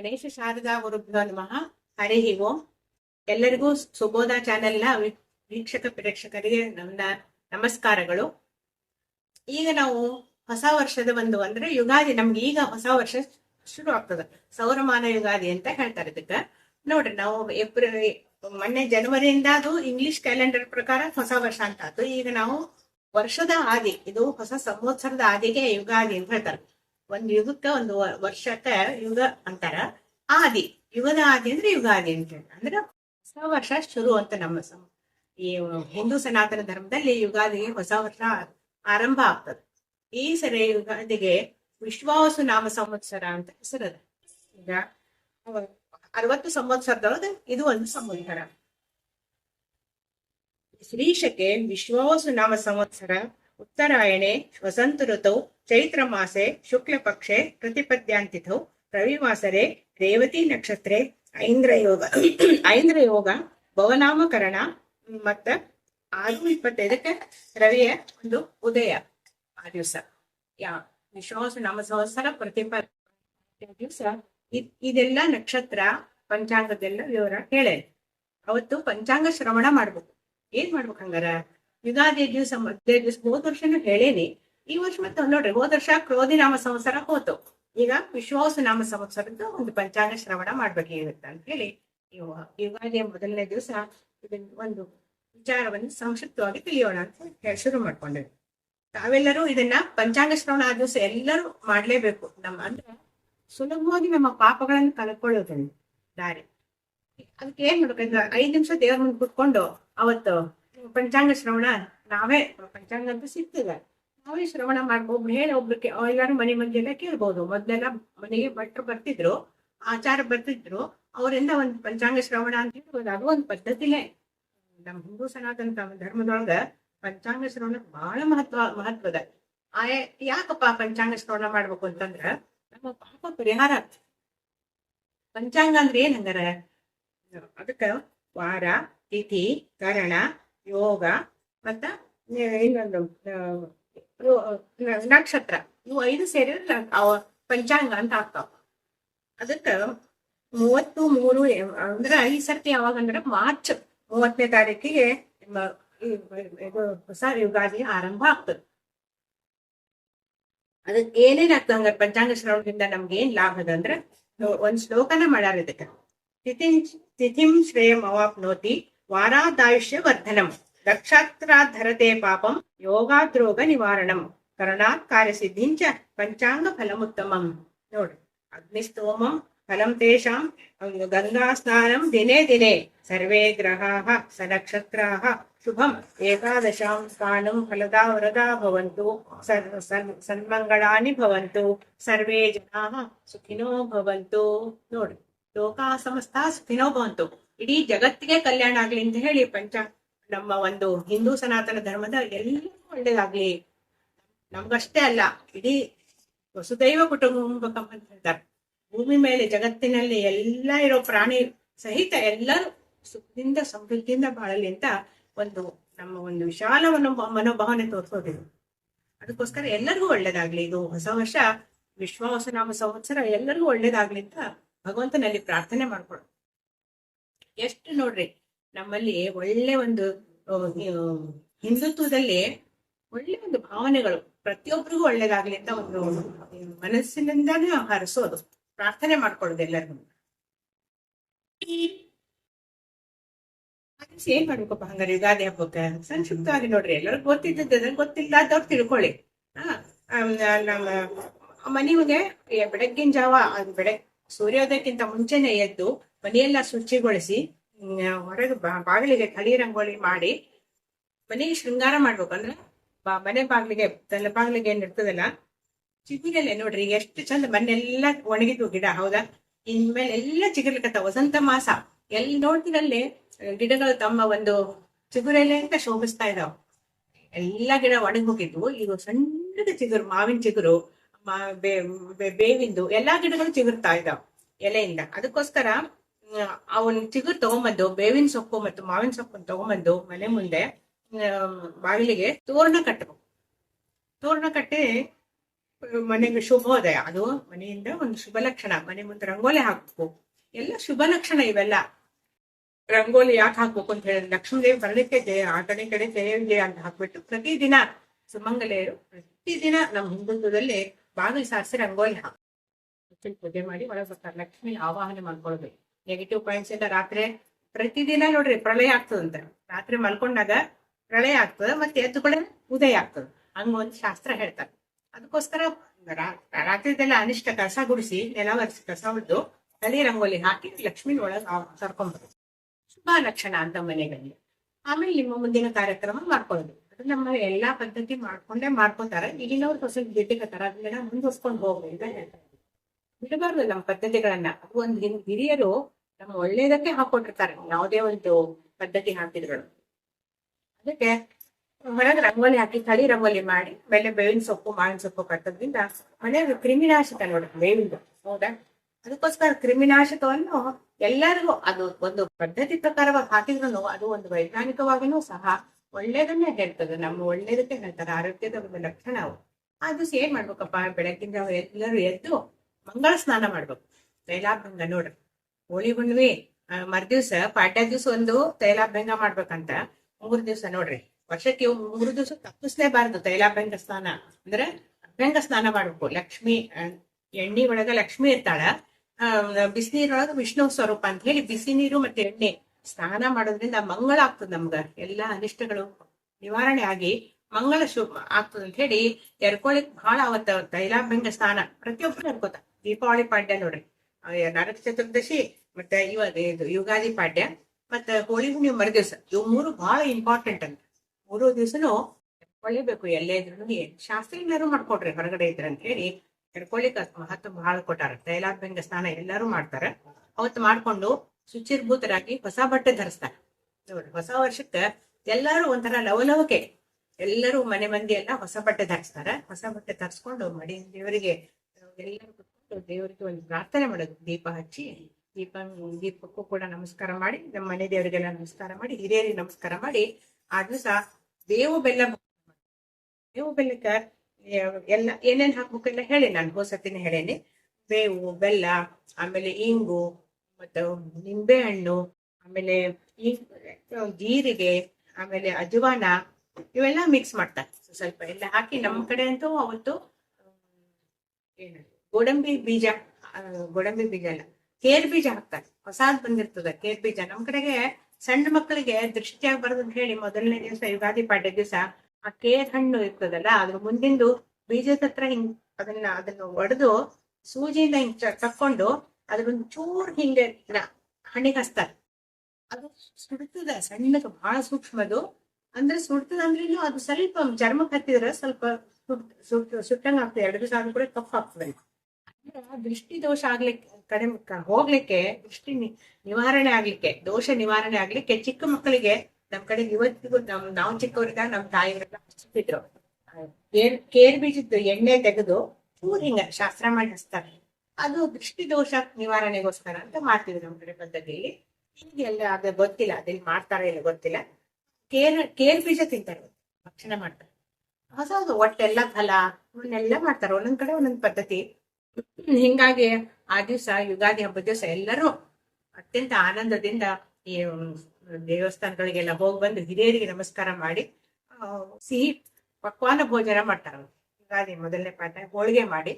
ಗಣೇಶ ಶಾರದಾ ಗುರುಭ್ಯೋ ನಮಃ. ಹರಿ ಓಂ ಎಲ್ಲರಿಗೂ ಸುಬೋಧ ಚಾನೆಲ್ನ ವೀಕ್ಷಕ ಪ್ರೇಕ್ಷಕರಿಗೆ ನನ್ನ ನಮಸ್ಕಾರಗಳು. ಈಗ ನಾವು ಹೊಸ ವರ್ಷದ ಒಂದು ಅಂದ್ರೆ ಯುಗಾದಿ, ನಮ್ಗೆ ಈಗ ಹೊಸ ವರ್ಷ ಶುರು ಆಗ್ತದೆ. ಸೌರಮಾನ ಯುಗಾದಿ ಅಂತ ಹೇಳ್ತಾರೆ ಇದಕ್ಕೆ. ನೋಡ್ರಿ ನಾವು ಏಪ್ರಿಲ್, ಮೊನ್ನೆ ಜನವರಿಯಿಂದ ಅದು ಇಂಗ್ಲಿಷ್ ಕ್ಯಾಲೆಂಡರ್ ಪ್ರಕಾರ ಹೊಸ ವರ್ಷ ಅಂತ. ಆಯ್ತು ಈಗ ನಾವು ವರ್ಷದ ಆದಿ, ಇದು ಹೊಸ ಸಂವತ್ಸರದ ಆದಿಗೆ ಯುಗಾದಿ ಅಂತ ಹೇಳ್ತಾರೆ. ಒಂದ್ ಯುಗಕ್ಕ ಒಂದು ವರ್ಷಕ್ಕ ಯುಗ ಅಂತಾರ. ಆದಿ ಯುಗದ ಆದಿ ಅಂದ್ರೆ ಯುಗಾದಿ ಅಂತ ಅಂದ್ರೆ ಹೊಸ ವರ್ಷ ಶುರು ಅಂತ ನಮ್ಮ ಈ ಹಿಂದೂ ಸನಾತನ ಧರ್ಮದಲ್ಲಿ ಯುಗಾದಿಗೆ ಹೊಸ ವರ್ಷ ಆರಂಭ ಆಗ್ತದೆ. ಈ ಸರಿ ಯುಗಾದಿಗೆ ವಿಶ್ವಾವಸು ನಾಮ ಸಂವತ್ಸರ ಅಂತ ಹೆಸರದ ಈಗ ಅರವತ್ತು ಸಂವತ್ಸರದೊಳಗೆ ಇದು ಒಂದು ಸಂವತ್ಸರ. ಶ್ರೀಶಕೆ ವಿಶ್ವಾವಸು ನಾಮ ಸಂವತ್ಸರ, ಉತ್ತರಾಯಣೆ, ವಸಂತ ಋತೌ ಚೈತ್ರ ಮಾಸೆ ಶುಕ್ಲ ಪಕ್ಷೆ ಪ್ರತಿಪದ್ಯಾಂತಿಥೌ. ರವಿವಾಸರೆ ರೇವತಿ ನಕ್ಷತ್ರೆ ಐಂದ್ರ ಯೋಗ. ಐಂದ್ರ ಯೋಗ, ಭವನಾಮಕರಣ, ಮತ್ತ ಆರು ಇಪ್ಪತ್ತೈದಕ್ಕೆ ರವಿಯ ಒಂದು ಉದಯ ಆ ದಿವಸ. ಯಾ, ವಿಶ್ವಾಸ ನಾಮ ಸಹಸ್ರ ಪ್ರತಿಪ ದಿವಸ. ಇದೆಲ್ಲ ನಕ್ಷತ್ರ, ಪಂಚಾಂಗದೆಲ್ಲ ವಿವರ ಹೇಳೇನೆ ಅವತ್ತು ಪಂಚಾಂಗ ಶ್ರವಣ ಮಾಡ್ಬೇಕು. ಏನ್ ಮಾಡ್ಬೇಕು ಹಂಗಾರ ಯುಗಾದಿ ದಿವಸ ಮಧ್ಯ ದಿವಸ ಹೋದ ವರ್ಷನೂ ಹೇಳೇನಿ. ಈ ವರ್ಷ ಮತ್ತೆ ನೋಡ್ರಿ, ಹೋದ ವರ್ಷ ಕ್ರೋಧಿ ನಾಮ ಸಂವತ್ಸರ ಹೋತು. ಈಗ ವಿಶ್ವಾಸ ನಾಮ ಸಂವತ್ಸರದ್ದು ಒಂದು ಪಂಚಾಂಗ ಶ್ರವಣ ಮಾಡ್ಬೇಕಾಗಿರುತ್ತೆ ಅಂತ ಹೇಳಿ ಯುಗಾದಿಯ ಮೊದಲನೇ ದಿವಸ ಇದನ್ನ ಒಂದು ವಿಚಾರವನ್ನು ಸಂಕ್ಷಿಪ್ತವಾಗಿ ತಿಳಿಯೋಣ ಅಂತ ಹೇಳಿ ಶುರು ಮಾಡ್ಕೊಂಡ್ವಿ. ತಾವೆಲ್ಲರೂ ಇದನ್ನ ಪಂಚಾಂಗ ಶ್ರವಣ ಆದ ದಿವಸ ಎಲ್ಲರೂ ಮಾಡ್ಲೇಬೇಕು. ನಮ್ಮ ಅಂದ್ರೆ ಸುಲಭವಾಗಿ ನಮ್ಮ ಪಾಪಗಳನ್ನು ಕಳ್ಕೊಳ್ಳೋದನ್ನ ದಾರಿ. ಅದಕ್ಕೆ ಏನ್ ಮಾಡ್ಬೇಕು ಐದ್ ನಿಮಿಷ ದೇವ್ರ ಮುಂದೆ ಕುತ್ಕೊಂಡು ಅವತ್ತು ಪಂಚಾಂಗ ಶ್ರವಣ ನಾವೇ ಪಂಚಾಂಗ ಅಂತ ಸಿಗ್ತದೆ. ನಾವೇ ಶ್ರವಣ ಮಾಡ್ಬೋದು ಹೇಳಿ ಒಬ್ರಿಗೆ ಎಲ್ಲಾರು ಮನೆ ಮಂದಿ ಎಲ್ಲ ಕೇಳ್ಬೋದು. ಮೊದ್ಲೆಲ್ಲ ಮನೆಗೆ ಭಟ್ರು ಬರ್ತಿದ್ರು, ಆಚಾರ ಬರ್ತಿದ್ರು. ಅವರಿಂದ ಒಂದು ಪಂಚಾಂಗ ಶ್ರವಣ ಅಂತ ಹೇಳ್ಬೋದು ಅದು ಒಂದು ಪದ್ಧತಿನೇ. ನಮ್ಮ ಹಿಂದೂ ಸನಾತನ ಧರ್ಮ- ಧರ್ಮದೊಳಗ ಪಂಚಾಂಗ ಶ್ರವಣ ಬಹಳ ಮಹತ್ವ, ಮಹತ್ವದ. ಆಯ, ಯಾಕಪ್ಪ ಪಂಚಾಂಗ ಶ್ರವಣ ಮಾಡ್ಬೇಕು ಅಂತಂದ್ರ ನಮ್ಮ ಪಾಪ ಪರಿಹಾರ ಪಂಚಾಂಗ ಅಂದ್ರೆ ಏನ್ ಹಂಗಾರ ಅದಕ್ಕ ವಾರ, ತಿಥಿ, ಕರಣ, ಯೋಗ, ಮತ್ತ ಇನ್ನೊಂದು ನಕ್ಷತ್ರ. ಇವು ಐದು ಸೇರಿ ಪಂಚಾಂಗ ಅಂತ ಆಗ್ತಾವ. ಅದಕ್ಕ ಮೂವತ್ತು, ಮೂರು ಅಂದ್ರ ಈ ಸರ್ತಿ ಯಾವಾಗ ಅಂದ್ರೆ ಮಾರ್ಚ್ ಮೂವತ್ತನೇ ತಾರೀಕಿಗೆ ಇದು ಹೊಸ ಯುಗಾದಿ ಆರಂಭ ಆಗ್ತದೆ. ಅದಕ್ಕೆ ಏನೇನ್ ಆಗ್ತದೆ ಹಂಗ ಪಂಚಾಂಗ ಶ್ರವಣದಿಂದ ನಮ್ಗೆ ಏನ್ ಲಾಭ ಅದ ಅಂದ್ರೆ, ಒಂದ್ ಶ್ಲೋಕನ ಮಾಡ್ಯಾರ ಇದಕ್ಕೆ. ತಿಥಿಂ ತಿಥಿಂ ಶ್ರೇಯಂ ಅವಾಪ್ನೋತಿ ವಾರಾದಾಯುಷ್ಯ ವರ್ಧನಂ ನಕ್ಷತ್ರಾಧರತೆ ಪಾಪಂ ಯೋಗಾದ್ರೋಗ ನಿವಾರಣಂ ಕರಣಾತ್ ಕಾರ್ಯಸಿದ್ಧಿಂಚ ಪಂಚಾಂಗ ಫಲಮುತ್ತಮಂ ನೋಡ್ರಿ ಅಗ್ನಿಸ್ತೋಮಂ ಫಲಂ ತೇಷಾಂ ಗಂಗಾ ಸ್ನಾನಂ ದಿನೇ ದಿನೇ ಸರ್ವೇ ಗ್ರಹಾಃ ಸನಕ್ಷತ್ರಾಃ ಶುಭಂ ಏಕಾದಶಾಂ ಸ್ನಾನಂ ಫಲದಾ ವರದಾ ಭವಂತು ಸರ್ ಸನ್ ಸನ್ಮಂಗಳಾನಿ ಭವಂತು ಸರ್ವೇ ಜನಾಃ ಸುಖಿನೋ ಭವಂತು ನೋಡ್ರಿ ಲೋಕ ಸಮಸ್ತ ಸುಖಿನೋ ಭವಂತು ಇಡೀ ಜಗತ್ತಿಗೆ ಕಲ್ಯಾಣ ಆಗ್ಲಿ ಅಂತ ಹೇಳಿ ಪಂಚ ನಮ್ಮ ಒಂದು ಹಿಂದೂ ಸನಾತನ ಧರ್ಮದ ಎಲ್ಲರಿಗೂ ಒಳ್ಳೇದಾಗ್ಲಿ. ನಮ್ಗಷ್ಟೇ ಅಲ್ಲ, ಇಡೀ ವಸುದೈವ ಕುಟುಂಬಕಂ ಅಂತ ಹೇಳ್ತಾರೆ ಭೂಮಿ ಮೇಲೆ ಜಗತ್ತಿನಲ್ಲಿ ಎಲ್ಲ ಇರೋ ಪ್ರಾಣಿ ಸಹಿತ ಎಲ್ಲರೂ ಸುಖದಿಂದ, ಸಮೃದ್ಧಿಯಿಂದ ಬಾಳಲಿ ಅಂತ ಒಂದು ನಮ್ಮ ಒಂದು ವಿಶಾಲ ಮನೋ ಮನೋಭಾವನೆ ತೋರಿಸೋದಿದೆ. ಅದಕ್ಕೋಸ್ಕರ ಎಲ್ಲರಿಗೂ ಒಳ್ಳೇದಾಗ್ಲಿ. ಇದು ಹೊಸ ವರ್ಷ, ವಿಶ್ವಾಸನಾಮ ಸಂವತ್ಸರ ಎಲ್ಲರಿಗೂ ಒಳ್ಳೇದಾಗ್ಲಿ ಅಂತ ಭಗವಂತನಲ್ಲಿ ಪ್ರಾರ್ಥನೆ ಮಾಡ್ಕೊಳ್ಳೋದು ಎಷ್ಟು ನೋಡ್ರಿ ನಮ್ಮಲ್ಲಿ ಒಳ್ಳೆ ಒಂದು ಹಿಂದುತ್ವದಲ್ಲಿ ಒಳ್ಳೆ ಒಂದು ಭಾವನೆಗಳು ಪ್ರತಿಯೊಬ್ಬರಿಗೂ ಒಳ್ಳೇದಾಗ್ಲಿ ಅಂತ ಒಂದು ಮನಸ್ಸಿನಿಂದಾನೇ ಹರಿಸೋದು ಪ್ರಾರ್ಥನೆ ಮಾಡ್ಕೊಳ್ಳೋದು ಎಲ್ಲರಿಗೂ. ಏನ್ ಮಾಡ್ಬೇಕಪ್ಪ ಹಂಗಾರೆ? ಯುಗಾದಿ ಹಬ್ಬಕ್ಕೆ? ಸಂಕ್ಷಿಪ್ತವಾಗಿ ನೋಡ್ರಿ. ಎಲ್ಲರಿಗೂ ಗೊತ್ತಿದ್ದದ ಗೊತ್ತಿಲ್ಲದವ್ರು ತಿಳ್ಕೊಳ್ಳಿ. ಹಾ ನಮ್ಮ ಮನೆಗೆ ಬೆಳಗ್ಗಿನ ಜಾವ, ಬೆಳಗ್ ಸೂರ್ಯೋದಯಕ್ಕಿಂತ ಮುಂಚೆನೆ ಎದ್ದು ಮನೆಯೆಲ್ಲ ಶುಚಿಗೊಳಿಸಿ ಹೊರಗೆ ಬಾಗಿಲಿಗೆ ಕಳಿ ರಂಗೋಲಿ ಮಾಡಿ ಮನೆಗೆ ಶೃಂಗಾರ ಮಾಡ್ಬೇಕು ಅಂದ್ರೆ ಮನೆ ಬಾಗಿಲಿಗೆ, ತಲೆ ಬಾಗಿಲಿಗೆ ಏನ್ ಇರ್ತದಲ್ಲ ಚಿಗುರಲ್ಲೇ ನೋಡ್ರಿ ಎಷ್ಟು ಚಂದ ಮನೆಲ್ಲ ಒಣಗಿದ್ವು ಗಿಡ, ಹೌದಾ? ಇನ್ಮೇಲೆ ಎಲ್ಲ ಚಿಗುರ್ಲಿಕತ್ತ ವಸಂತ ಮಾಸ ಎಲ್ಲಿ ನೋಡ್ತೀರಲ್ಲಿ, ಗಿಡಗಳು ತಮ್ಮ ಒಂದು ಚಿಗುರೆಲೆ ಅಂತ ಶೋಭಿಸ್ತಾ ಇದಾವ. ಎಲ್ಲಾ ಗಿಡ ಒಣಗಿ ಹೋಗಿದ್ವು ಈಗ ಸಣ್ಣದ ಚಿಗುರು, ಮಾವಿನ ಚಿಗುರು ಬೇವಿಂದು, ಎಲ್ಲಾ ಗಿಡಗಳು ಚಿಗುರ್ತಾ ಇದಾವ ಎಲೆಯಿಂದ. ಅದಕ್ಕೋಸ್ಕರ ಅವನ್ ಚಿಗುರು ತಗೊಂಬಂದು, ಬೇವಿನ ಸೊಪ್ಪು ಮತ್ತು ಮಾವಿನ ಸೊಪ್ಪು ತಗೊಂಬಂದು ಮನೆ ಮುಂದೆ ಬಾಗಿಲಿಗೆ ತೋರಣ ಕಟ್ಟಬೇಕು. ತೋರಣ ಕಟ್ಟಿ ಮನೆಗೆ ಶುಭೋದಯ. ಅದು ಮನೆಯಿಂದ ಒಂದು ಶುಭ ಲಕ್ಷಣ. ಮನೆ ಮುಂದೆ ರಂಗೋಲಿ ಹಾಕ್ಬೇಕು. ಎಲ್ಲ ಶುಭ ಲಕ್ಷಣ ಇವೆಲ್ಲ. ರಂಗೋಲಿ ಯಾಕೆ ಹಾಕ್ಬೇಕು ಅಂತ ಹೇಳಿದ್ರೆ, ಲಕ್ಷ್ಮೀದೇವಿ ಬರಲಿಕ್ಕೆ ಜಯ ಆ ಕಡೆ ಕಡೆ ಜಯ ಅಂತ ಹಾಕ್ಬಿಟ್ಟು ಪ್ರತಿದಿನ ಸುಮಂಗಲೆಯರು ಪ್ರತಿದಿನ ನಮ್ಮ ಹಿಂದುತ್ವದಲ್ಲಿ ಬಾಗಿಲು ಸಾರಿಸಿ ರಂಗೋಲಿ ಹಾಕಿ ಪೂಜೆ ಮಾಡಿ ಒಳಗೆ ಬರ್ತಾರೆ ಲಕ್ಷ್ಮಿ ಆವಾಹನೆ ಮಾಡ್ಕೊಳ್ಬೇಕು. ನೆಗೆಟಿವ್ ಪಾಯಿಂಟ್ಸ್ ಎಲ್ಲ ರಾತ್ರಿ ಪ್ರತಿದಿನ ನೋಡ್ರಿ ಪ್ರಳಯ ಆಗ್ತದಂತ. ರಾತ್ರಿ ಮಲ್ಕೊಂಡಾಗ ಪ್ರಳಯ ಆಗ್ತದ, ಮತ್ತೆ ಎದ್ದು ಕೂಡ ಉದಯ ಆಗ್ತದ. ಹಂಗ ಒಂದು ಶಾಸ್ತ್ರ ಹೇಳ್ತಾರೆ. ಅದಕ್ಕೋಸ್ಕರ ರಾತ್ರಿದೆಲ್ಲ ಅನಿಷ್ಟ ಕಸ ಗುಡಿಸಿ ನೆಲ ಒರೆಸಿ ಕಸ ಉಳಿದು ತಲೆ ರಂಗೋಲಿ ಹಾಕಿ ಲಕ್ಷ್ಮಿ ಒಳಗೆ ಕರ್ಕೊಂಡ್ಬರೋದು ಶುಭ ಲಕ್ಷಣ ಅಂತ ಮನೆಗಳಲ್ಲಿ ಆಮೇಲೆ ನಿಮ್ಮ ಮುಂದಿನ ಕಾರ್ಯಕ್ರಮ ಮಾಡ್ಕೊಳ್ಳೋದು. ಅದು ನಮ್ಮ ಎಲ್ಲಾ ಪದ್ಧತಿ ಮಾಡ್ಕೊಂಡೇ ಮಾಡ್ಕೊತಾರೆ. ಈಗಿನವ್ರು ಹೊಸ ಬಿಟ್ಟಿಗತ್ತಾರ ಅದನ್ನೆಲ್ಲ ಮುಂದುವರ್ಸ್ಕೊಂಡು ಹೋಗ್ಬೇಕು ಅಂತ ಹೇಳ್ತಾರೆ. ಬಿಡಬಾರ್ದು ನಮ್ಮ ಪದ್ಧತಿಗಳನ್ನ. ಅದು ಒಂದು ಹಿರಿಯರು ನಮ್ಮ ಒಳ್ಳೇದಕ್ಕೆ ಹಾಕೊಂಡಿರ್ತಾರೆ. ಯಾವುದೇ ಒಂದು ಪದ್ಧತಿ ಹಾಕಿದ್ರು ಅದಕ್ಕೆ ಹೊರಗೆ ರಂಗೋಲಿ ಹಾಕಿ, ತಳಿ ರಂಗೋಲಿ ಮಾಡಿ ಮೇಲೆ ಬೇವಿನ ಸೊಪ್ಪು, ಮಾವಿನ ಸೊಪ್ಪು ಕಟ್ಟೋದ್ರಿಂದ ಮನೆಯಲ್ಲಿ ಕ್ರಿಮಿನಾಶಕ ನೋಡಿ, ಬೇವಿಂದು. ಹೌದಾ? ಅದಕ್ಕೋಸ್ಕರ ಕ್ರಿಮಿನಾಶಕವನ್ನು ಎಲ್ಲರಿಗೂ ಅದು ಒಂದು ಪದ್ಧತಿ ಪ್ರಕಾರವಾಗಿ ಹಾಕಿದ್ರು ಅದು ಒಂದು ವೈಜ್ಞಾನಿಕವಾಗಿನೂ ಸಹ ಒಳ್ಳೇದನ್ನೇ ಹೇಳ್ತದೆ. ನಮ್ಮ ಒಳ್ಳೇದಕ್ಕೆ ಹೇಳ್ತಾರೆ. ಆರೋಗ್ಯದ ಒಂದು ಲಕ್ಷಣ ದಿವಸ ಏನ್ ಮಾಡ್ಬೇಕಪ್ಪ. ಬೆಳಗ್ಗಿಂದ ಎಲ್ಲರೂ ಎದ್ದು ಮಂಗಳ ಸ್ನಾನ ಮಾಡ್ಬೇಕು. ತೈಲಾಭ್ಯಂಗ ನೋಡ್ರಿ. ಹೋಳಿ ಹುಣ್ಣಿಮೆ ಮರ್ದಿವ್ಸ ಪಾಡ್ಯ ದಿವ್ಸ ಒಂದು ತೈಲಾಭ್ಯಂಗ ಮಾಡ್ಬೇಕಂತ ಮೂರ್ ದಿವ್ಸ ನೋಡ್ರಿ. ವರ್ಷಕ್ಕೆ ಮೂರು ದಿವಸ ತಪ್ಪಿಸ್ಲೇಬಾರ್ದು ತೈಲಾಭ್ಯಂಗ ಸ್ನಾನ. ಅಂದ್ರೆ ಅಭ್ಯಂಗ ಸ್ನಾನ ಮಾಡ್ಬೇಕು. ಲಕ್ಷ್ಮಿ ಎಣ್ಣೆ ಒಳಗ ಲಕ್ಷ್ಮಿ ಇರ್ತಾಳ. ಬಿಸಿನೀರೊಳಗ ವಿಷ್ಣು ಸ್ವರೂಪ ಅಂತ ಹೇಳಿ ಬಿಸಿ ನೀರು ಮತ್ತೆ ಎಣ್ಣೆ ಸ್ನಾನ ಮಾಡೋದ್ರಿಂದ ಮಂಗಳ ಆಗ್ತದ ನಮ್ಗ. ಎಲ್ಲಾ ಅನಿಷ್ಟಗಳು ನಿವಾರಣೆ ಆಗಿ ಮಂಗಳ ಶುಭ ಆಗ್ತದೆ ಅಂತ ಹೇಳಿ ಎರ್ಕೊಳಿಕ್ ಬಹಳ ಅವತ್ತ ತೈಲಾಭ್ಯಂಗ ಸ್ನಾನ ಪ್ರತಿಯೊಬ್ಬರು ಎರ್ಕೋತ ದೀಪಾವಳಿ ಪಾಡ್ಯ ನೋಡ್ರಿ. ನರಕ ಚತುರ್ದಶಿ ಮತ್ತೆ ಇವಾಗ ಇದು ಯುಗಾದಿ ಪಾಡ್ಯ ಮತ್ತೆ ಹೋಳಿ ಹುಣ್ಣಿಮೆ ಮರುದಿವ್ಸ ಇವು ಮೂರು ಬಹಳ ಇಂಪಾರ್ಟೆಂಟ್ ಅಂತ. ಮೂರು ದಿವ್ಸನು ಎರ್ಕೊಳ್ಳೇಬೇಕು ಎಲ್ಲೇ ಇದ್ರು ಶಾಸ್ತ್ರೀಯರು ಮಾಡ್ಕೊಡ್ರಿ ಹೊರಗಡೆ ಇದ್ರ ಅಂತ ಹೇಳಿ ಎರ್ಕೊಳ್ಳಿಕ್ ಮಹತ್ವ ಬಹಳ ಕೊಟ್ಟಾರ. ತೈಲಾಭ್ಯಂಗ ಸ್ನಾನ ಎಲ್ಲರೂ ಮಾಡ್ತಾರ. ಅವತ್ತು ಮಾಡ್ಕೊಂಡು ಶುಚಿರ್ಭೂತರಾಗಿ ಹೊಸ ಬಟ್ಟೆ ಧರಿಸ್ತಾರ. ನೋಡ್ರಿ, ಹೊಸ ವರ್ಷಕ್ಕ ಎಲ್ಲಾರು ಒಂಥರ ಲವಲವಿಕೆ. ಎಲ್ಲರೂ ಮನೆ ಮಂದಿ ಎಲ್ಲ ಹೊಸ ಬಟ್ಟೆ ತರಿಸ್ತಾರೆ ಹೊಸ ಬಟ್ಟೆ ತರಿಸ್ಕೊಂಡು ಮಡಿ ದೇವರಿಗೆ, ಎಲ್ಲರೂ ಕುತ್ಕೊಂಡು ದೇವರಿಗೆ ಒಂದು ಪ್ರಾರ್ಥನೆ ಮಾಡೋದು. ದೀಪ ಹಚ್ಚಿ, ದೀಪ, ದೀಪಕ್ಕೂ ಕೂಡ ನಮಸ್ಕಾರ ಮಾಡಿ, ನಮ್ಮ ಮನೆ ದೇವರಿಗೆಲ್ಲ ನಮಸ್ಕಾರ ಮಾಡಿ, ಹಿರಿಯರಿಗೆ ನಮಸ್ಕಾರ ಮಾಡಿ. ಆ ದಿವಸ ಬೇವು ಬೆಲ್ಲ ಬೇವು ಬೆಲ್ಲಕ್ಕ ಎಲ್ಲ ಏನೇನ್ ಹಾಕ್ಬೇಕೆಲ್ಲ ಹೇಳಿ ನಾನು ಹೋಸತಿನ ಹೇಳೇನಿ. ಬೇವು, ಬೆಲ್ಲ, ಆಮೇಲೆ ಇಂಗು, ಮತ್ತು ನಿಂಬೆ ಹಣ್ಣು, ಆಮೇಲೆ ಜೀರಿಗೆ, ಆಮೇಲೆ ಅಜವಾನ ಇವೆಲ್ಲ ಮಿಕ್ಸ್ ಮಾಡ್ತಾರೆ ಸ್ವಲ್ಪ ಎಲ್ಲ ಹಾಕಿ ನಮ್ಮ ಕಡೆ ಅಂತೂ ಅವತ್ತು ಏನು ಗೋಡಂಬಿ ಬೀಜ ಗೋಡಂಬಿ ಬೀಜ ಅಲ್ಲ ಕೇರ್ ಬೀಜ ಹಾಕ್ತಾರೆ. ಹೊಸಾದ್ ಬಂದಿರ್ತದ ಕೇರ್ ಬೀಜ. ನಮ್ ಕಡೆಗೆ ಸಣ್ಣ ಮಕ್ಕಳಿಗೆ ದೃಷ್ಟಿಯಾಗಿ ಬರೋದು ಅಂತ ಹೇಳಿ ಮೊದಲನೇ ದಿವಸ ಯುಗಾದಿ ಪಾಡ್ಯ ದಿವಸ ಆ ಕೇರ್ ಹಣ್ಣು ಇರ್ತದಲ್ಲ ಅದ್ರ ಮುಂದಿಂದು ಬೀಜದ ಹತ್ರ ಹಿಂಗ್ ಅದನ್ನ ಅದನ್ನ ಒಡೆದು ಸೂಜಿಯಿಂದ ಹಿಂಗ್ ತಕ್ಕೊಂಡು ಅದ್ರೊಂದು ಚೂರ್ ಹಿಂಗೆ ಹಣ್ಣಿಗೆ ಹಚ್ತಾರೆ. ಅದು ಸುಡ್ತದ ಸಣ್ಣದು ಬಹಳ ಸೂಕ್ಷ್ಮದು. ಅಂದ್ರೆ ಸುಡ್ತದ ಅಂದ್ರೆ ಅದು ಸ್ವಲ್ಪ ಚರ್ಮಕ್ಕೆ ಹತ್ತಿದ್ರೆ ಸ್ವಲ್ಪ ಸುಟ್ ಸುಟ್ ಸುಟ್ಟಂಗ ಆಗ್ತದೆ. ಎರಡು ದಿವಸ ಆದ್ರೂ ಕೂಡ ಕಫ್ ಆಗ್ತದೆ. ದೃಷ್ಟಿ ದೋಷ ಆಗ್ಲಿಕ್ಕೆ ಕಡಿಮೆ ಕ- ಹೋಗ್ಲಿಕ್ಕೆ ದೃಷ್ಟಿ ನಿವಾರಣೆ ಆಗ್ಲಿಕ್ಕೆ, ದೋಷ ನಿವಾರಣೆ ಆಗ್ಲಿಕ್ಕೆ ಚಿಕ್ಕ ಮಕ್ಕಳಿಗೆ ನಮ್ ಕಡೆ ಇವತ್ತಿಗೂ ನಮ್, ನಾವು ಚಿಕ್ಕವರಿದ್ದಾಗ ನಮ್ ತಾಯಿಗಳೆಲ್ಲ ಹಚ್ತಿದ್ರು ಕೇರ್ ಕೇರ್ ಬೀಜದ್ದು ಎಣ್ಣೆ ತೆಗೆದು ಚೂರ್ ಹಿಂಗ ಶಾಸ್ತ್ರ ಮಾಡಿ ಹಚ್ತಾರೆ. ಅದು ದೃಷ್ಟಿ ದೋಷ ನಿವಾರಣೆಗೋಸ್ಕರ ಅಂತ ಮಾಡ್ತಿದ್ರು ನಮ್ ಕಡೆ ಪದ್ಧತಿಯಲ್ಲಿ. ಈಗೆಲ್ಲ ಅದ ಗೊತ್ತಿಲ್ಲ ಅದಿಲ್ಲಿ ಮಾಡ್ತಾರ ಇಲ್ಲ ಗೊತ್ತಿಲ್ಲ. ಕೇರ್ ಕೇರ್ ಬೀಜ ತಿಂತಾರೆ ಭಕ್ಷಣ ಮಾಡ್ತಾರೆ. ಹೊಸ ಹೊಸ ಒಟ್ಟೆಲ್ಲ ಫಲ ಇವನ್ನೆಲ್ಲ ಮಾಡ್ತಾರೆ. ಒಂದೊಂದ್ ಕಡೆ ಒಂದೊಂದ್ ಪದ್ಧತಿ. ಹಿಂಗಾಗಿ ಆ ದಿವಸ, ಯುಗಾದಿ ಹಬ್ಬದ ದಿವಸ ಎಲ್ಲರೂ ಅತ್ಯಂತ ಆನಂದದಿಂದ ಈ ದೇವಸ್ಥಾನಗಳಿಗೆಲ್ಲ ಹೋಗಿ ಬಂದು ಹಿರಿಯರಿಗೆ ನಮಸ್ಕಾರ ಮಾಡಿ ಸಿಹಿ ಪಕ್ವಾನ ಭೋಜನ ಮಾಡ್ತಾರೆ. ಯುಗಾದಿ ಮೊದಲನೇ ಪಾಠ ಹೋಳಿಗೆ ಮಾಡಿ,